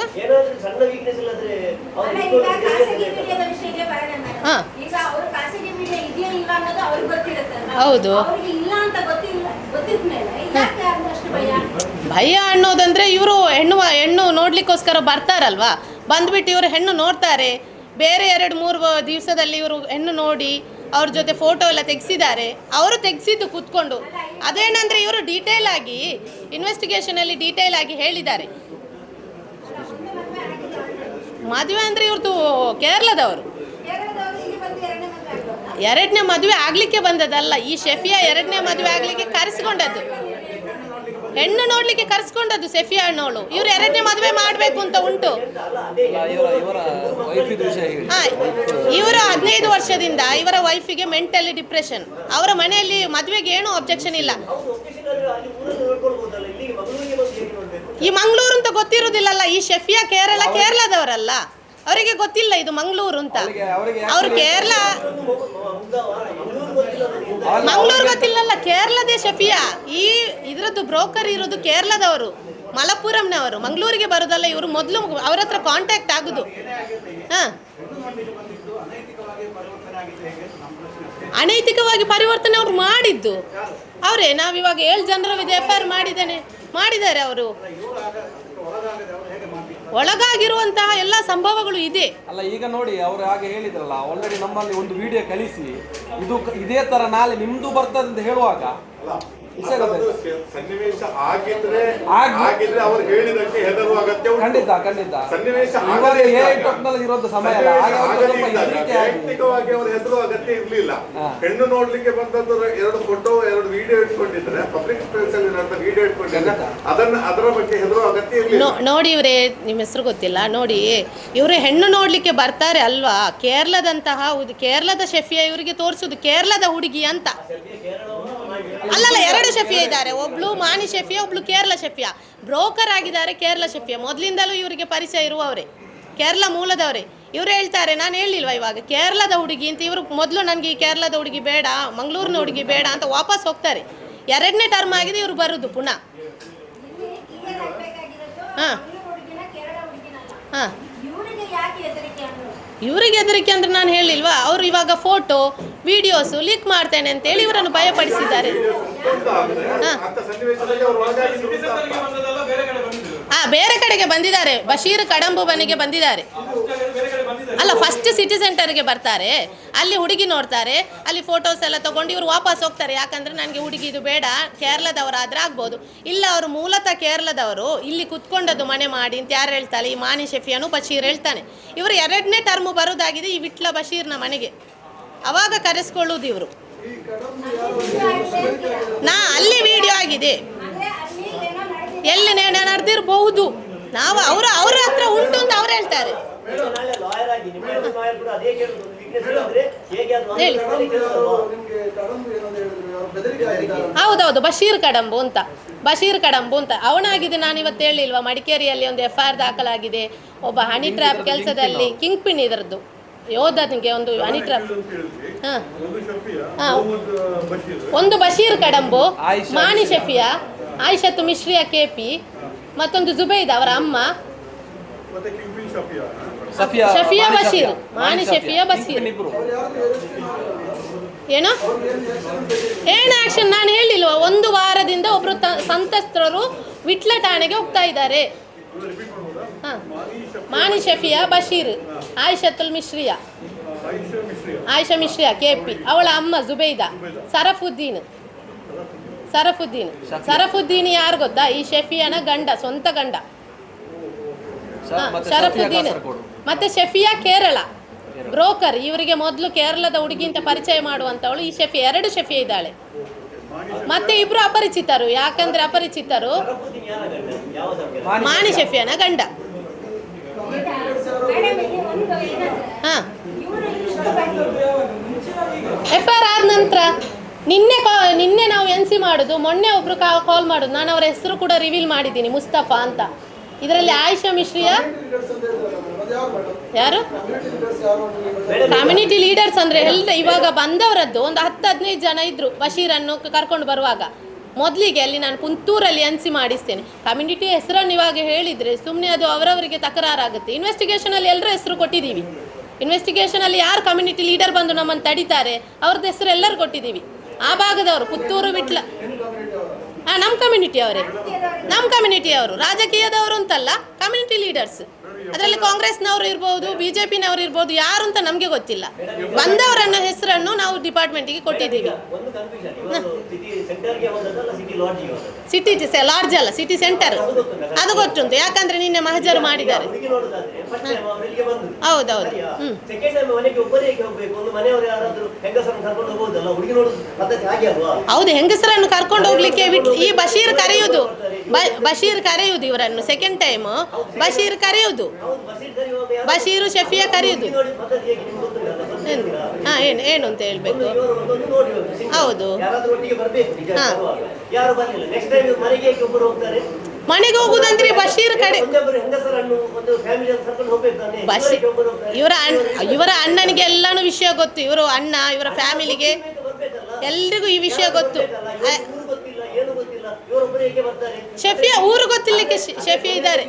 ಹೌದು. ಅವ್ರಿಗೆ ಇಲ್ಲ ಅಂತ ಗೊತ್ತಿಲ್ಲ ಗೊತ್ತಿದ್ಮೇಲೆ ಯಾಕೆ ಅಷ್ಟು ಭಯ? ಅನ್ನೋದಂದ್ರೆ ಇವರು ಹೆಣ್ಣು ನೋಡ್ಲಿಕ್ಕೋಸ್ಕರ ಬರ್ತಾರಲ್ವಾ? ಬಂದ್ಬಿಟ್ಟು ಇವರು ಹೆಣ್ಣು ನೋಡ್ತಾರೆ. ಬೇರೆ ಎರಡು ಮೂರು ದಿವಸದಲ್ಲಿ ಇವರು ಹೆಣ್ಣು ನೋಡಿ ಅವ್ರ ಜೊತೆ ಫೋಟೋ ಎಲ್ಲ ತೆಗೆಸಿದ್ದಾರೆ. ಅವರು ತೆಗೆಸಿದ್ದು ಕೂತ್ಕೊಂಡು. ಅದೇನಂದ್ರೆ ಇವರು ಡೀಟೇಲ್ ಆಗಿ ಇನ್ವೆಸ್ಟಿಗೇಷನಲ್ಲಿ ಡೀಟೇಲ್ ಆಗಿ ಹೇಳಿದ್ದಾರೆ. ಮದುವೆ ಅಂದ್ರೆ ಇವ್ರದ್ದು ಕೇರಳದವರು. ಎರಡನೇ ಮದುವೆ ಆಗ್ಲಿಕ್ಕೆ ಬಂದದಲ್ಲ ಈ ಶೆಫಿಯ ಎರಡನೇ ಮದುವೆ ಆಗ್ಲಿಕ್ಕೆ ಕರೆಸ್ಕೊಂಡದ್ದು. ಹೆಣ್ಣು ನೋಡ್ಲಿಕ್ಕೆ ಕರ್ಸ್ಕೊಂಡದ್ದು ಸೆಫಿಯಾ ಅನ್ನೋಳು ಇವ್ರು ಎರಡನೇ ಮದುವೆ ಮಾಡಬೇಕು ಅಂತ ಉಂಟು. ಇವರ ಇವರ ಹಾ ಹದಿನೈದು ವರ್ಷದಿಂದ ಇವರ ವೈಫಿಗೆ ಮೆಂಟಲಿ ಡಿಪ್ರೆಷನ್ ಅವರ ಮನೆಯಲ್ಲಿ ಮದುವೆಗೆ ಏನೂ ಅಬ್ಜೆಕ್ಷನ್ ಇಲ್ಲ. ಈ ಮಂಗಳೂರು ಅಂತ ಗೊತ್ತಿರೋದಿಲ್ಲಲ್ಲ ಈ ಶೆಫಿಯಾ ಕೇರಳ ಕೇರಳದವರಲ್ಲ? ಅವರಿಗೆ ಗೊತ್ತಿಲ್ಲ ಇದು ಮಂಗಳೂರು ಅಂತ. ಅವರು ಕೇರಳ ಮಂಗಳೂರು ಗೊತ್ತಿಲ್ಲಲ್ಲ ಕೇರಳದೇ ಶಫಿಯಾ. ಈ ಇದರದ್ದು ಬ್ರೋಕರ್ ಇರೋದು ಕೇರಳದವರು ಮಲಪುರಂನವರು ಮಂಗಳೂರಿಗೆ ಬರೋದಲ್ಲ ಇವರು ಮೊದಲು ಅವ್ರ ಹತ್ರ ಕಾಂಟ್ಯಾಕ್ಟ್ ಆಗುದು. ಹಾಂ. ಅನೈತಿಕವಾಗಿ ಪರಿವರ್ತನೆ ಅವ್ರು ಮಾಡಿದ್ದು. ಅವರೇ ನಾವಿವಾಗ ಏಳು ಜನರ ವಿಧ ಎಫ್ ಐ ಆರ್ ಮಾಡಿದ್ದೇನೆ. ಮಾಡಿದ್ದಾರೆ ಅವರು. ಒಳಗಾಗಿರುವಂತಹ ಎಲ್ಲ ಸಂಭವಗಳು ಇದೆ ಅಲ್ಲ, ಈಗ ನೋಡಿ, ಅವರು ಹಾಗೆ ಹೇಳಿದ್ರಲ್ಲ ಆಲ್ರೆಡಿ ನಮ್ಮಲ್ಲಿ ಒಂದು ವಿಡಿಯೋ ಕಳಿಸಿ ಇದು ಇದೇ ತರ ನಾಳೆ ನಿಮ್ದು ಬರ್ತದೆ ಅಂತ ಹೇಳುವಾಗ. ಸನ್ನಿವೇಶ ಆಗಿದ್ರೆ ಆಗಿದ್ರೆ ಅವ್ರು ಹೇಳಿದಂತೆ ಹೆದರುವ ಅಗತ್ಯ ಖಂಡಿತ ಖಂಡಿತ. ಸನ್ನಿವೇಶ ಟೆಕ್ನಾಲಜಿ ಇರೋದು ಸಮಯ ವೈಯಕ್ತಿಕವಾಗಿ ಅವರು ಹೆದರುವ ಅಗತ್ಯ ಇರ್ಲಿಲ್ಲ. ಹೆಣ್ಣು ನೋಡ್ಲಿಕ್ಕೆ ಬಂದದ್ದು ಎರಡು ಫೋಟೋ ಎರಡು ವಿಡಿಯೋ ಇಟ್ಕೊಂಡಿದ್ರೆ ಪಬ್ಲಿಕ್ ಸ್ಪೇಸ್ ಅಲ್ಲಿ ವಿಡಿಯೋ ಇಟ್ಕೊಂಡಿದ್ರೆ ಅದನ್ನ ಅದರ ಬಗ್ಗೆ ಹೆದರುವ ಅಗತ್ಯ ಇರ್ಲಿಲ್ಲ. ನೋಡಿ ಇವರೇ ನಿಮ್ಮ ಹೆಸರು ಗೊತ್ತಿಲ್ಲ. ನೋಡಿ ಇವರು ಹೆಣ್ಣು ನೋಡ್ಲಿಕ್ಕೆ ಬರ್ತಾರೆ ಅಲ್ವಾ? ಕೇರಳದಂತಹ ಕೇರಳದ ಶೆಫಿಯ ಇವರಿಗೆ ತೋರಿಸೋದು ಕೇರಳದ ಹುಡುಗಿ ಅಂತ. ಅಲ್ಲಲ್ಲ ಎರಡು ಶೆಫಿಯ ಇದ್ದಾರೆ. ಒಬ್ಳು ಮಾನಿ ಶೆಫಿಯ ಒಬ್ಳು ಕೇರಳ ಶೆಫಿಯ. ಬ್ರೋಕರ್ ಆಗಿದ್ದಾರೆ ಕೇರಳ ಶೆಫಿಯ. ಮೊದಲಿಂದಲೂ ಇವರಿಗೆ ಪರಿಚಯ ಇರುವವರೇ. ಕೇರಳ ಮೂಲದವರೇ. ಇವರು ಹೇಳ್ತಾರೆ ನಾನು ಹೇಳಿಲ್ವಾ ಇವಾಗ? ಕೇರಳದ ಹುಡುಗಿ ಅಂತ ಇವರು ಮೊದಲು ನನಗೆ ಈ ಕೇರಳದ ಹುಡುಗಿ ಬೇಡ ಮಂಗಳೂರಿನ ಹುಡುಗಿ ಬೇಡ ಅಂತ ವಾಪಸ್ ಹೋಗ್ತಾರೆ. ಎರಡನೇ ಟರ್ಮ್ ಆಗಿದೆ ಇವರು ಬರೋದು ಪುನಃ. ಹಾಂ. ಹಾ. ಇವರಿಗೆ ಹೆದರಿಕೆ ಅಂದ್ರೆ? ನಾನು ಹೇಳಿಲ್ವಾ ಅವರು ಇವಾಗ ಫೋಟೋ ವಿಡಿಯೋಸು ಲೀಕ್ ಮಾಡ್ತೇನೆ ಅಂತೇಳಿ ಇವರನ್ನು ಭಯಪಡಿಸಿದ್ದಾರೆ. ಹಾಂ. ಬೇರೆ ಕಡೆ ಬಂದಿದ್ರು. ಆ ಬೇರೆ ಕಡೆಗೆ ಬಂದಿದ್ದಾರೆ. ಬಶೀರ್ ಕಡಂಬು ಮನೆಗೆ ಬಂದಿದ್ದಾರೆ. ಬೇರೆ ಕಡೆ ಬಂದಿದ್ದಾರೆ ಅಲ್ಲ ಫಸ್ಟ್ ಸಿಟಿ ಸೆಂಟರ್ಗೆ ಬರ್ತಾರೆ. ಅಲ್ಲಿ ಹುಡುಗಿ ನೋಡ್ತಾರೆ. ಅಲ್ಲಿ ಫೋಟೋಸ್ ಎಲ್ಲ ತಗೊಂಡು ಇವರು ವಾಪಸ್ ಹೋಗ್ತಾರೆ. ಯಾಕಂದ್ರೆ ನನಗೆ ಹುಡುಗಿ ಇದು ಬೇಡ. ಕೇರಳದವರಾದ್ರೆ ಆಗ್ಬೋದು. ಇಲ್ಲ ಅವರು ಮೂಲತಃ ಕೇರಳದವರು. ಇಲ್ಲಿ ಕುತ್ಕೊಂಡದ್ದು ಮನೆ ಮಾಡಿ ಅಂತ ಯಾರು ಹೇಳ್ತಾರೆ ಈ ಮಾನಿ ಶೆಫಿಯನು ಬಶೀರ್ ಹೇಳ್ತಾನೆ. ಇವರು ಎರಡನೇ ಟರ್ಮು ಬರೋದಾಗಿದೆ ಈ ವಿಟ್ಲ ಬಶೀರ್ನ ಮನೆಗೆ. ಅವಾಗ ಕರೆಸ್ಕೊಳ್ಳುವುದು ಇವರು. ನಾ ಅಲ್ಲಿ ವಿಡಿಯೋ ಆಗಿದೆ. ಎಲ್ಲಿ ನಡೆದಿರಬಹುದು. ನಾವು ಅವರ ಅವ್ರ ಹತ್ರ ಉಂಟು ಅಂತ ಅವ್ರು ಹೇಳ್ತಾರೆ. ಹೌದೌದು ಬಶೀರ್ ಕಡಂಬು ಅಂತ. ಬಶೀರ್ ಕಡಂಬು ಅಂತ. ಅವನಾಗಿದೆ ನಾನು ಇವತ್ತು ಹೇಳಿಲ್ವಾ ಮಡಿಕೇರಿಯಲ್ಲಿ ಒಂದು ಎಫ್ ಐ ಆರ್ ದಾಖಲಾಗಿದೆ. ಒಬ್ಬ ಹನಿ ಟ್ರ್ಯಾಪ್ ಕೆಲಸದಲ್ಲಿ ಕಿಂಗ್ ಪಿನ್ ಇದರದ್ದು. ಯೋಧನಿಗೆ ಒಂದು ಅನಿಟ್ರ ಹಾಂ. ಹಾಂ. ಒಂದು ಬಶೀರ್ ಕಡಂಬು ಆಯಿಷಾ ಮಾಣಿ ಶಫಿಯಾ. ಆಯಿಷತ್ತು ಮಿಶ್ರಿಯಾ ಕೆಪಿ ಮತ್ತೊಂದು ಜುಬೈದ್ ಅವರ ಅಮ್ಮ. ಶಫಿಯ. ಬಶೀರ್ ಮಾಣಿ ಶಫಿಯಾ. ಬಶೀರ್. ಏನು? ಏನು ಆಕ್ಷನ್? ನಾನು ಹೇಳಿಲ್ವಾ ಒಂದು ವಾರದಿಂದ ಒಬ್ರು ಸಂತಸ್ತ್ರರು ಸಂತ್ರಸ್ತರು ವಿಟ್ಲ ಠಾಣೆಗೆ ಹೋಗ್ತಾ ಇದ್ದಾರೆ. ಹಾ. ಮಾಣಿ ಶಫಿಯಾ ಬಶೀರ್. ಆಯಿಷತುಲ್ ಮಿಶ್ರಿಯಾ. ಆಯಿಷಾ ಮಿಶ್ರಿಯಾ. K P. ಅವಳ ಅಮ್ಮ ಜುಬೈದಾ. ಸರಫುದ್ದೀನ್. ಸರಫುದ್ದೀನ್. ಸರಫುದ್ದೀನ್. ಯಾರು ಗೊತ್ತಾ? ಈ ಶಫಿಯಾನ ಗಂಡ ಸ್ವಂತ ಗಂಡ. ಶರಫುದ್ದೀನ್ ಮತ್ತೆ ಶಫಿಯಾ ಕೇರಳ. ಬ್ರೋಕರ್ ಇವರಿಗೆ ಮೊದಲು ಕೇರಳದ ಹುಡುಗಿಂತ ಪರಿಚಯ ಮಾಡುವಂತವಳು ಈ ಶಫಿ ಎರಡು ಶಫಿಯ ಇದ್ದಾಳೆ. ಮತ್ತೆ ಇಬ್ರು ಅಪರಿಚಿತರು, ಯಾಕಂದ್ರೆ ಅಪರಿಚಿತರು ಮಾಣಿ ಶಫಿಯನ ಗಂಡ. ಹಾ. ಎಫ್ ಆರ್ ಆದ ನಂತರ ನಿನ್ನೆ ನಿನ್ನೆ ನಾವು ಎನ್ ಸಿ ಮಾಡೋದು, ಮೊನ್ನೆ ಒಬ್ರು ಕಾಲ್ ಮಾಡೋದು. ನಾನು ಅವರ ಹೆಸರು ಕೂಡ ರಿವೀಲ್ ಮಾಡಿದ್ದೀನಿ, ಮುಸ್ತಫಾ ಅಂತ. ಇದರಲ್ಲಿ ಆಯಿಷಾ ಮಿಶ್ರಿಯಾ ಯಾರು? ಕಮ್ಯುನಿಟಿ ಲೀಡರ್ಸ್ ಅಂದ್ರೆ ಎಲ್ಲ ಇವಾಗ ಬಂದವರದ್ದು ಒಂದು ಹತ್ತು ಹದಿನೈದು ಜನ ಇದ್ರು ಬಶೀರನ್ನು ಕರ್ಕೊಂಡು ಬರುವಾಗ. ಮೊದಲಿಗೆ ಅಲ್ಲಿ ನಾನು ಕುಂತೂರಲ್ಲಿ ಎನ್ಸಿ ಮಾಡಿಸ್ತೇನೆ. ಕಮ್ಯುನಿಟಿ ಹೆಸರನ್ನು ಇವಾಗ ಹೇಳಿದ್ರೆ ಸುಮ್ಮನೆ ಅದು ಅವರವರಿಗೆ ತಕರಾರಾಗುತ್ತೆ. ಇನ್ವೆಸ್ಟಿಗೇಷನ್ ಅಲ್ಲಿ ಎಲ್ಲರ ಹೆಸರು ಕೊಟ್ಟಿದ್ದೀವಿ. ಇನ್ವೆಸ್ಟಿಗೇಷನ್ ಅಲ್ಲಿ ಯಾರು ಕಮ್ಯುನಿಟಿ ಲೀಡರ್ ಬಂದು ನಮ್ಮನ್ನು ತಡಿತಾರೆ ಅವ್ರದ್ದು ಹೆಸರು ಎಲ್ಲರೂ ಕೊಟ್ಟಿದ್ದೀವಿ. ಆ ಭಾಗದವರು, ಪುತ್ತೂರು ಬಿಟ್ಲ ಹಾಂ ನಮ್ಮ ಕಮ್ಯುನಿಟಿ ಅವರೇ. ನಮ್ಮ ಕಮ್ಯುನಿಟಿ ಅವರು, ರಾಜಕೀಯದವರು ಅಂತಲ್ಲ ಕಮ್ಯುನಿಟಿ ಲೀಡರ್ಸ್ ಅದರಲ್ಲಿ ಕಾಂಗ್ರೆಸ್ನವರು ಇರ್ಬೋದು, ಬಿಜೆಪಿನವರು ಇರ್ಬೋದು, ಯಾರು ಅಂತ ನಮಗೆ ಗೊತ್ತಿಲ್ಲ. ಬಂದವರನ್ನ ಹೆಸರನ್ನು ನಾವು ಡಿಪಾರ್ಟ್ಮೆಂಟಿಗೆ ಕೊಟ್ಟಿದ್ದೀವಿ. ಸಿಟಿ ಲಾಡ್ಜ್ ಅಲ್ಲ, ಸಿಟಿ ಸೆಂಟರ್. ಅದು ಗೊತ್ತುಂಟು. ಯಾಕಂದ್ರೆ ನಿನ್ನೆ ಮಹಜರು ಮಾಡಿದ್ದಾರೆ. ಹೌದೌದು. ಹೌದು ಹೆಂಗಸರನ್ನು ಕರ್ಕೊಂಡು ಹೋಗ್ಲಿಕ್ಕೆ ಈ ಬಶೀರ್ ಕರೆಯುವುದು ಬಶೀರ್ ಕರೆಯುವುದು ಇವರನ್ನು ಸೆಕೆಂಡ್ ಟೈಮ್ ಬಶೀರ್ ಕರೆಯುವುದು ಬಶೀರು ಶಫಿಯಾ ಕರೆಯುವುದು ಹಾ ಏನು ಏನು ಅಂತ ಹೇಳ್ಬೇಕು. ಹೌದು. ಹಾ. ಮನೆಗೆ ಹೋಗುದಂದ್ರೆ ಬಶೀರ್ ಕಡೆ ಬಶೀರ್. ಇವರ ಇವರ ಅಣ್ಣನಿಗೆ ಎಲ್ಲಾನು ವಿಷಯ ಗೊತ್ತು. ಇವರು ಅಣ್ಣ ಇವರ ಫ್ಯಾಮಿಲಿಗೆ ಎಲ್ರಿಗೂ ಈ ವಿಷಯ ಗೊತ್ತು ಬರ್ಬೇಕಲ್ಲ. ಇವ್ರಿಗೆ ಊರು ಗೊತ್ತಿಲ್ಲ ಏನು ಗೊತ್ತಿಲ್ಲ ಇವರೊಬ್ಬರು ಹೇಗೆ ಬರ್ತಾರೆ ಶಫಿಯಾ ಊರು ಗೊತ್ತಿಲ್ಲಕ್ಕೆ ಶಫಿ ಶಫಿಯಾ ಇದ್ದಾರೆ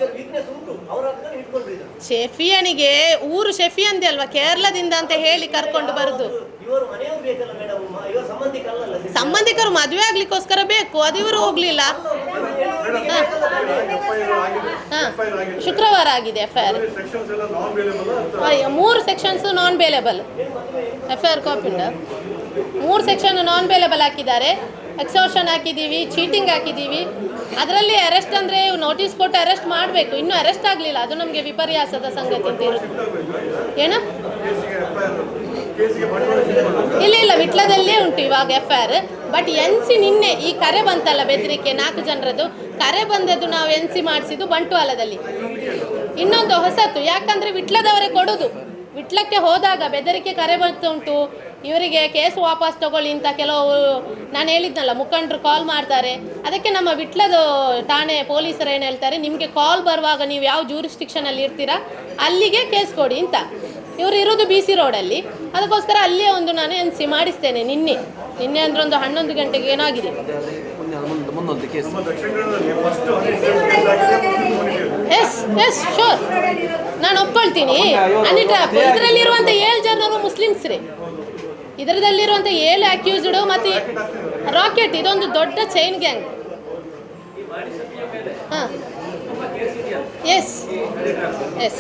ಶಫಿಯನಿಗೆ ಊರು ಶಫಿ ಅಂದೆ ಅಲ್ವಾ ಕೇರಳದಿಂದ ಅಂತ ಹೇಳಿ ಕರ್ಕೊಂಡು ಬರುದು ಸಂಬಂಧಿಕರು ಮದುವೆ ಆಗ್ಲಿಕ್ಕೋಸ್ಕರ ಬೇಕು ಅದು ಇವರು ಹೋಗ್ಲಿಲ್ಲ ಹಾಂ ಶುಕ್ರವಾರ ಆಗಿದೆ F I R sections non bailable ಮೂರು sections non bailable F I R copy ಮೂರು ಸೆಕ್ಷನ್ ನಾನ್ ಬೇಲೆಬಲ್ ಹಾಕಿದ್ದಾರೆ ಎಕ್ಸೋರ್ಷನ್ ಹಾಕಿದ್ದೀವಿ ಚೀಟಿಂಗ್ ಹಾಕಿದ್ದೀವಿ. ಅದರಲ್ಲಿ ಅರೆಸ್ಟ್ ಅಂದರೆ ನೋಟಿಸ್ ಕೊಟ್ಟು ಅರೆಸ್ಟ್ ಮಾಡಬೇಕು. ಇನ್ನೂ ಅರೆಸ್ಟ್ ಆಗಲಿಲ್ಲ. ಅದು ನಮಗೆ ವಿಪರ್ಯಾಸದ ಸಂಗತಿ ಅಂತ ಇರುತ್ತೆ ಏನು? ಇಲ್ಲ ಇಲ್ಲ. ವಿಟ್ಲದಲ್ಲೇ ಉಂಟು ಇವಾಗ F R but N C ನಿನ್ನೆ ಈ ಕರೆ ಬಂತಲ್ಲ ಬೆದರಿಕೆ, ನಾಲ್ಕು ಜನರದ್ದು. ಕರೆ ಬಂದದ್ದು ನಾವು ಎನ್ ಸಿ ಮಾಡಿಸಿದ್ದು ಬಂಟ್ವಾಳದಲ್ಲಿ. ಇನ್ನೊಂದು ಹೊಸತು ಯಾಕಂದ್ರೆ ವಿಟ್ಲದವರೇ ಕೊಡುದು. ವಿಟ್ಲಕ್ಕೆ ಹೋದಾಗ ಬೆದರಿಕೆ ಕರೆ ಬಂತುಂಟು. ಇವರಿಗೆ ಕೇಸ್ ವಾಪಸ್ ತಗೊಳ್ಳಿ ಅಂತ ಕೆಲವು ನಾನು ಹೇಳಿದ್ನಲ್ಲ ಮುಖಂಡರು ಕಾಲ್ ಮಾಡ್ತಾರೆ. ಅದಕ್ಕೆ ನಮ್ಮ ವಿಟ್ಲದ ಠಾಣೆ ಪೊಲೀಸರು ಏನು ಹೇಳ್ತಾರೆ ನಿಮಗೆ ಕಾಲ್ ಬರುವಾಗ ನೀವು ಯಾವ ಜೂರಿಸ್ಟಿಕ್ಷನಲ್ಲಿ ಇರ್ತೀರಾ ಅಲ್ಲಿಗೆ ಕೇಸ್ ಕೊಡಿ ಅಂತ. ಇವರು ಇರೋದು ಬಿ ಸಿ ರೋಡಲ್ಲಿ ಅದಕ್ಕೋಸ್ಕರ ಅಲ್ಲಿಯೇ ಒಂದು ನಾನು ಎನ್ ಸಿ ಮಾಡಿಸ್ತೇನೆ ನಿನ್ನೆ. ನಿನ್ನೆ ಅಂದ್ರೆ ಒಂದು ಹನ್ನೊಂದು ಗಂಟೆಗೆ ಏನಾಗಿದೆ? ಎಸ್ ಎಸ್ ಶೋರ್ ನಾನು ಒಪ್ಕೊಳ್ತೀನಿ. ಅನಿ ಟ್ರ್ಯಾಪ್ ಇದರಲ್ಲಿರುವಂಥ ಏಳು ಜನರು ಮುಸ್ಲಿಮ್ಸ್ರೇ. ಇದರದಲ್ಲಿರುವಂಥ ಏಳು ಅಕ್ಯೂಸ್ಡ್ ಮತ್ತು ರಾಕೆಟ್ ಇದೊಂದು ದೊಡ್ಡ ಚೈನ್ ಗ್ಯಾಂಗ್ ಹಾಂ. ಎಸ್ ಎಸ್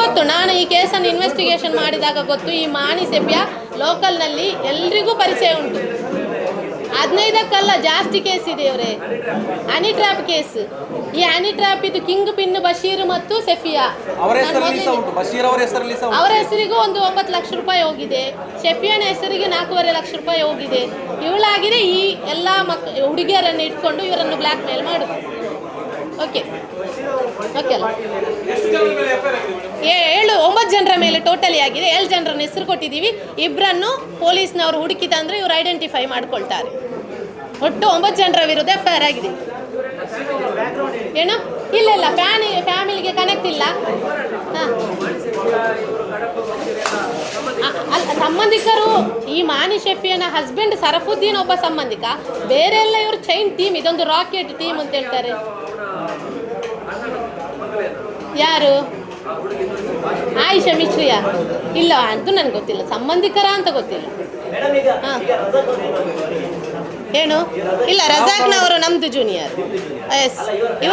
ಗೊತ್ತು ನಾನು ಈ ಕೇಸನ್ನು ಇನ್ವೆಸ್ಟಿಗೇಷನ್ ಮಾಡಿದಾಗ ಗೊತ್ತು ಈ ಮಾಣಿ ಸೆಬ್ಯ ಲೋಕಲ್ನಲ್ಲಿ ಎಲ್ರಿಗೂ ಪರಿಚಯ ಉಂಟು. ಹದಿನೈದಕ್ಕಲ್ಲ ಜಾಸ್ತಿ ಕೇಸ್ ಇದೆ ಇವರೇ ಹನಿ ಟ್ರ್ಯಾಪ್ ಕೇಸ್. ಈ ಹನಿ ಟ್ರ್ಯಾಪ್ ಇದು ಕಿಂಗ್ ಪಿನ್ ಬಶೀರ್ ಮತ್ತು ಸೆಫಿಯಾ ಅವರ ಹೆಸರಲ್ಲಿ ಸಹ ಉಂಟು ಬಶೀರ್ ಅವರ ಹೆಸರಲ್ಲಿ ಸಹ ಅವರ ಹೆಸರಿಗೂ ಒಂದು ಒಂಬತ್ತು ಲಕ್ಷ ರೂಪಾಯಿ ಹೋಗಿದೆ. ಸೆಫಿಯಾನ ಹೆಸರಿಗೆ ನಾಲ್ಕೂವರೆ ಲಕ್ಷ ರೂಪಾಯಿ ಹೋಗಿದೆ. ಇವಳಾಗಿದೆ ಈ ಎಲ್ಲ ಮಕ್ ಹುಡುಗಿಯರನ್ನು ಇಟ್ಕೊಂಡು ಇವರನ್ನು ಬ್ಲ್ಯಾಕ್ ಮೇಲ್ ಮಾಡುದು. ಓಕೆ ಏಳು ಒಂಬತ್ತು ಜನರ ಮೇಲೆ ಟೋಟಲಿ ಆಗಿದೆ. ಏಳು ಜನರ ಹೆಸರು ಕೊಟ್ಟಿದ್ದೀವಿ. ಇಬ್ಬರನ್ನು ಪೊಲೀಸ್ನವರು ಹುಡುಕಿ ತಂದ್ರೆ ಇವರು ಐಡೆಂಟಿಫೈ ಮಾಡ್ಕೊಳ್ತಾರೆ. ಒಟ್ಟು ಒಂಬತ್ತು ಜನರ ವಿರುದ್ಧ ಎಫ್ ಐ ಆರ್ ಆಗಿದೆ. ಏನು? ಇಲ್ಲ ಇಲ್ಲ ಫ್ಯಾನಿ ಫ್ಯಾಮಿಲಿಗೆ ಕನೆಕ್ಟ್ ಇಲ್ಲ. ಹಾಂ. ಅಲ್ಲ ಸಂಬಂಧಿಕರು ಈ ಮಾನಿ ಶೆಫಿಯನ ಹಸ್ಬೆಂಡ್ ಸರಫುದ್ದೀನ್ ಒಬ್ಬ ಸಂಬಂಧಿಕ. ಬೇರೆ ಎಲ್ಲ ಇವರು ಚೈನ್ ಟೀಮ್ ಇದೊಂದು ರಾಕೆಟ್ ಟೀಮ್ ಅಂತ ಹೇಳ್ತಾರೆ. ಯಾರು? ಆಯಿಷಾ ಮಿಶ್ರಿಯಾ? ಇಲ್ಲ ಅಂತೂ ನನಗೆ ಗೊತ್ತಿಲ್ಲ. ಸಂಬಂಧಿಕರ ಅಂತ ಗೊತ್ತಿಲ್ಲ. ಏನ್? ಇಲ್ಲ ರಜಾಕ್ನವರು ನಮ್ದು ಜೂನಿಯರ್ ಎಸ್ ಇವ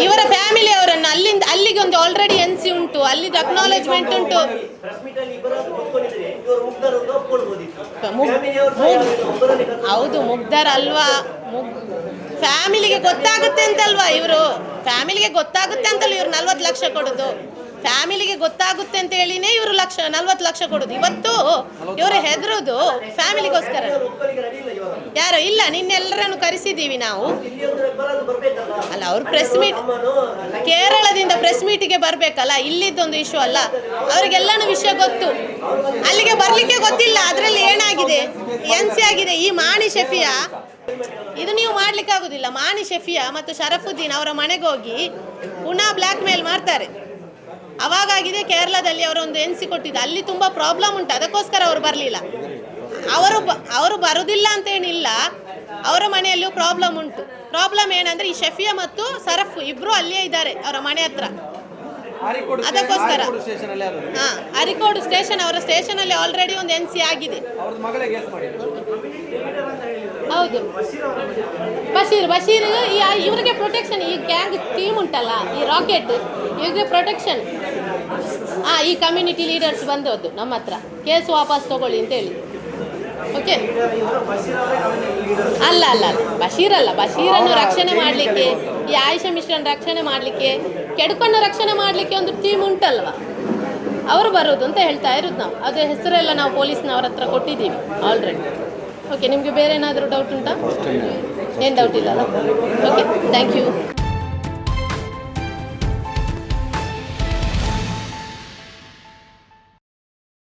ಇವರ ಫ್ಯಾಮಿಲಿ ಅವರನ್ನು ಅಲ್ಲಿಂದ ಅಲ್ಲಿಗೆ ಒಂದು ಆಲ್ರೆಡಿ ಎನ್ ಸಿ ಉಂಟು. ಅಲ್ಲಿದ್ದು ಅಕ್ನಾಲೇಜ್ಮೆಂಟ್ ಉಂಟು. ಹೌದು ಮುಗ್ಧರ್ ಅಲ್ವಾ ಮುಗ್- ಫ್ಯಾಮಿಲಿಗೆ ಗೊತ್ತಾಗುತ್ತೆ ಅಂತಲ್ವಾ ಇವರು? ಫ್ಯಾಮಿಲಿಗೆ ಗೊತ್ತಾಗುತ್ತೆ ಅಂತಲ್ಲ ಇವ್ರು ನಲ್ವತ್ತು ಲಕ್ಷ ಕೊಡೋದು. ಫ್ಯಾಮಿಲಿಗೆ ಗೊತ್ತಾಗುತ್ತೆ ಅಂತ ಹೇಳಿನೇ ಇವರು ಲಕ್ಷ, ನಲ್ವತ್ತು ಲಕ್ಷ ಕೊಡೋದು. ಇವತ್ತು ಇವರು ಹೆದರೋದು ಫ್ಯಾಮಿಲಿಗೋಸ್ಕರ. ಯಾರೋ? ಇಲ್ಲ ನಿನ್ನೆಲ್ಲರನ್ನು ಕರೆಸಿದ್ದೀವಿ ನಾವು. ಅಲ್ಲ, ಅವ್ರು ಪ್ರೆಸ್ ಮೀಟ್ ಕೇರಳದಿಂದ ಪ್ರೆಸ್ ಮೀಟಿಗೆ ಬರಬೇಕಲ್ಲ, ಇಲ್ಲಿದ್ದೊಂದು ಇಶ್ಯೂ ಅಲ್ಲ. ಅವರಿಗೆಲ್ಲನೂ ವಿಷಯ ಗೊತ್ತು. ಅಲ್ಲಿಗೆ ಬರಲಿಕ್ಕೆ ಗೊತ್ತಿಲ್ಲ, ಅದರಲ್ಲಿ ಏನಾಗಿದೆ? ಎನ್ ಸಿ ಆಗಿದೆ. ಈ ಮಾಣಿ ಶೆಫಿಯಾ ಇದು ನೀವು ಮಾಡ್ಲಿಕ್ಕೆ ಆಗುದಿಲ್ಲ. ಮಾನಿ ಶೆಫಿಯಾ ಮತ್ತು ಶರಫುದ್ದೀನ್ ಅವರ ಮನೆಗೆ ಹೋಗಿ ಪುನಃ ಬ್ಲ್ಯಾಕ್ ಮೇಲ್ ಮಾಡ್ತಾರೆ. ಅವಾಗಾಗಿದೆ ಕೇರಳದಲ್ಲಿ ಅವರು ಒಂದು ಎನ್ ಸಿ ಕೊಟ್ಟಿದ್ದು. ಅಲ್ಲಿ ತುಂಬ ಪ್ರಾಬ್ಲಮ್ ಉಂಟು. ಅದಕ್ಕೋಸ್ಕರ ಅವರು ಬರಲಿಲ್ಲ. ಅವರು ಅವರು ಬರುವುದಿಲ್ಲ ಅಂತ ಏನಿಲ್ಲ ಅವರ ಮನೆಯಲ್ಲೂ ಪ್ರಾಬ್ಲಮ್ ಉಂಟು. ಪ್ರಾಬ್ಲಮ್ ಏನಂದ್ರೆ ಈ ಶೆಫಿಯಾ ಮತ್ತು ಸರಫ್ ಇಬ್ರು ಅಲ್ಲೇ ಇದ್ದಾರೆ ಅವರ ಮನೆ ಹತ್ರ. ಹಾರಿಕೋಡು ಅದಕ್ಕೋಸ್ಕರ. ಸ್ಟೇಷನ್ ಅಲ್ಲಿ ಆದದ್ದು ಹಾ ಅರಿಕೋಡು ಸ್ಟೇಷನ್ ಅವರ ಸ್ಟೇಷನ್ ಅಲ್ಲಿ ಆಲ್ರೆಡಿ ಒಂದು ಎನ್ ಸಿ ಆಗಿದೆ. ಹೌದು. ಬಶೀರ್ ಬಶೀರ್ ಈ ಇವರಿಗೆ ಪ್ರೊಟೆಕ್ಷನ್ ಈ ಗ್ಯಾಂಗ್ ಟೀಮ್ ಉಂಟಲ್ಲ ಈ ರಾಕೆಟ್ ಇವರಿಗೆ ಪ್ರೊಟೆಕ್ಷನ್ ಹಾ ಈ ಕಮ್ಯುನಿಟಿ ಲೀಡರ್ಸ್ ಬಂದದ್ದು ನಮ್ಮ ಹತ್ರ. ಕೇಸ್ ವಾಪಸ್ ತಗೊಳ್ಳಿ ಅಂತ ಹೇಳಿ. ಓಕೆ ಅಲ್ಲ ಅಲ್ಲ ಅಲ್ಲ. ಬಶೀರ್ ಅಲ್ಲ. ಬಶೀರನ್ನು ರಕ್ಷಣೆ ಮಾಡಲಿಕ್ಕೆ ಈ ಆಯುಷ ಮಿಶ್ರನ್ ರಕ್ಷಣೆ ಮಾಡಲಿಕ್ಕೆ ಕೆಡ್ಕೊಂಡು ರಕ್ಷಣೆ ಮಾಡಲಿಕ್ಕೆ ಒಂದು ಟೀಮ್ ಉಂಟಲ್ವ? ಅವರು ಬರೋದು ಅಂತ ಹೇಳ್ತಾ ಇರೋದು ನಾವು. ಅದು ಹೆಸರೆಲ್ಲ ನಾವು ಪೊಲೀಸ್ನವ್ರ ಹತ್ರ ಕೊಟ್ಟಿದ್ದೀವಿ ಆಲ್ರೆಡಿ ಓಕೆ ನಿಮಗೆ ಬೇರೆ ಏನಾದರೂ ಡೌಟ್ ಉಂಟಾ? ಏನು ಡೌಟ್ ಇಲ್ಲ ಅಲ್ಲ ಓಕೆ ಥ್ಯಾಂಕ್ ಯು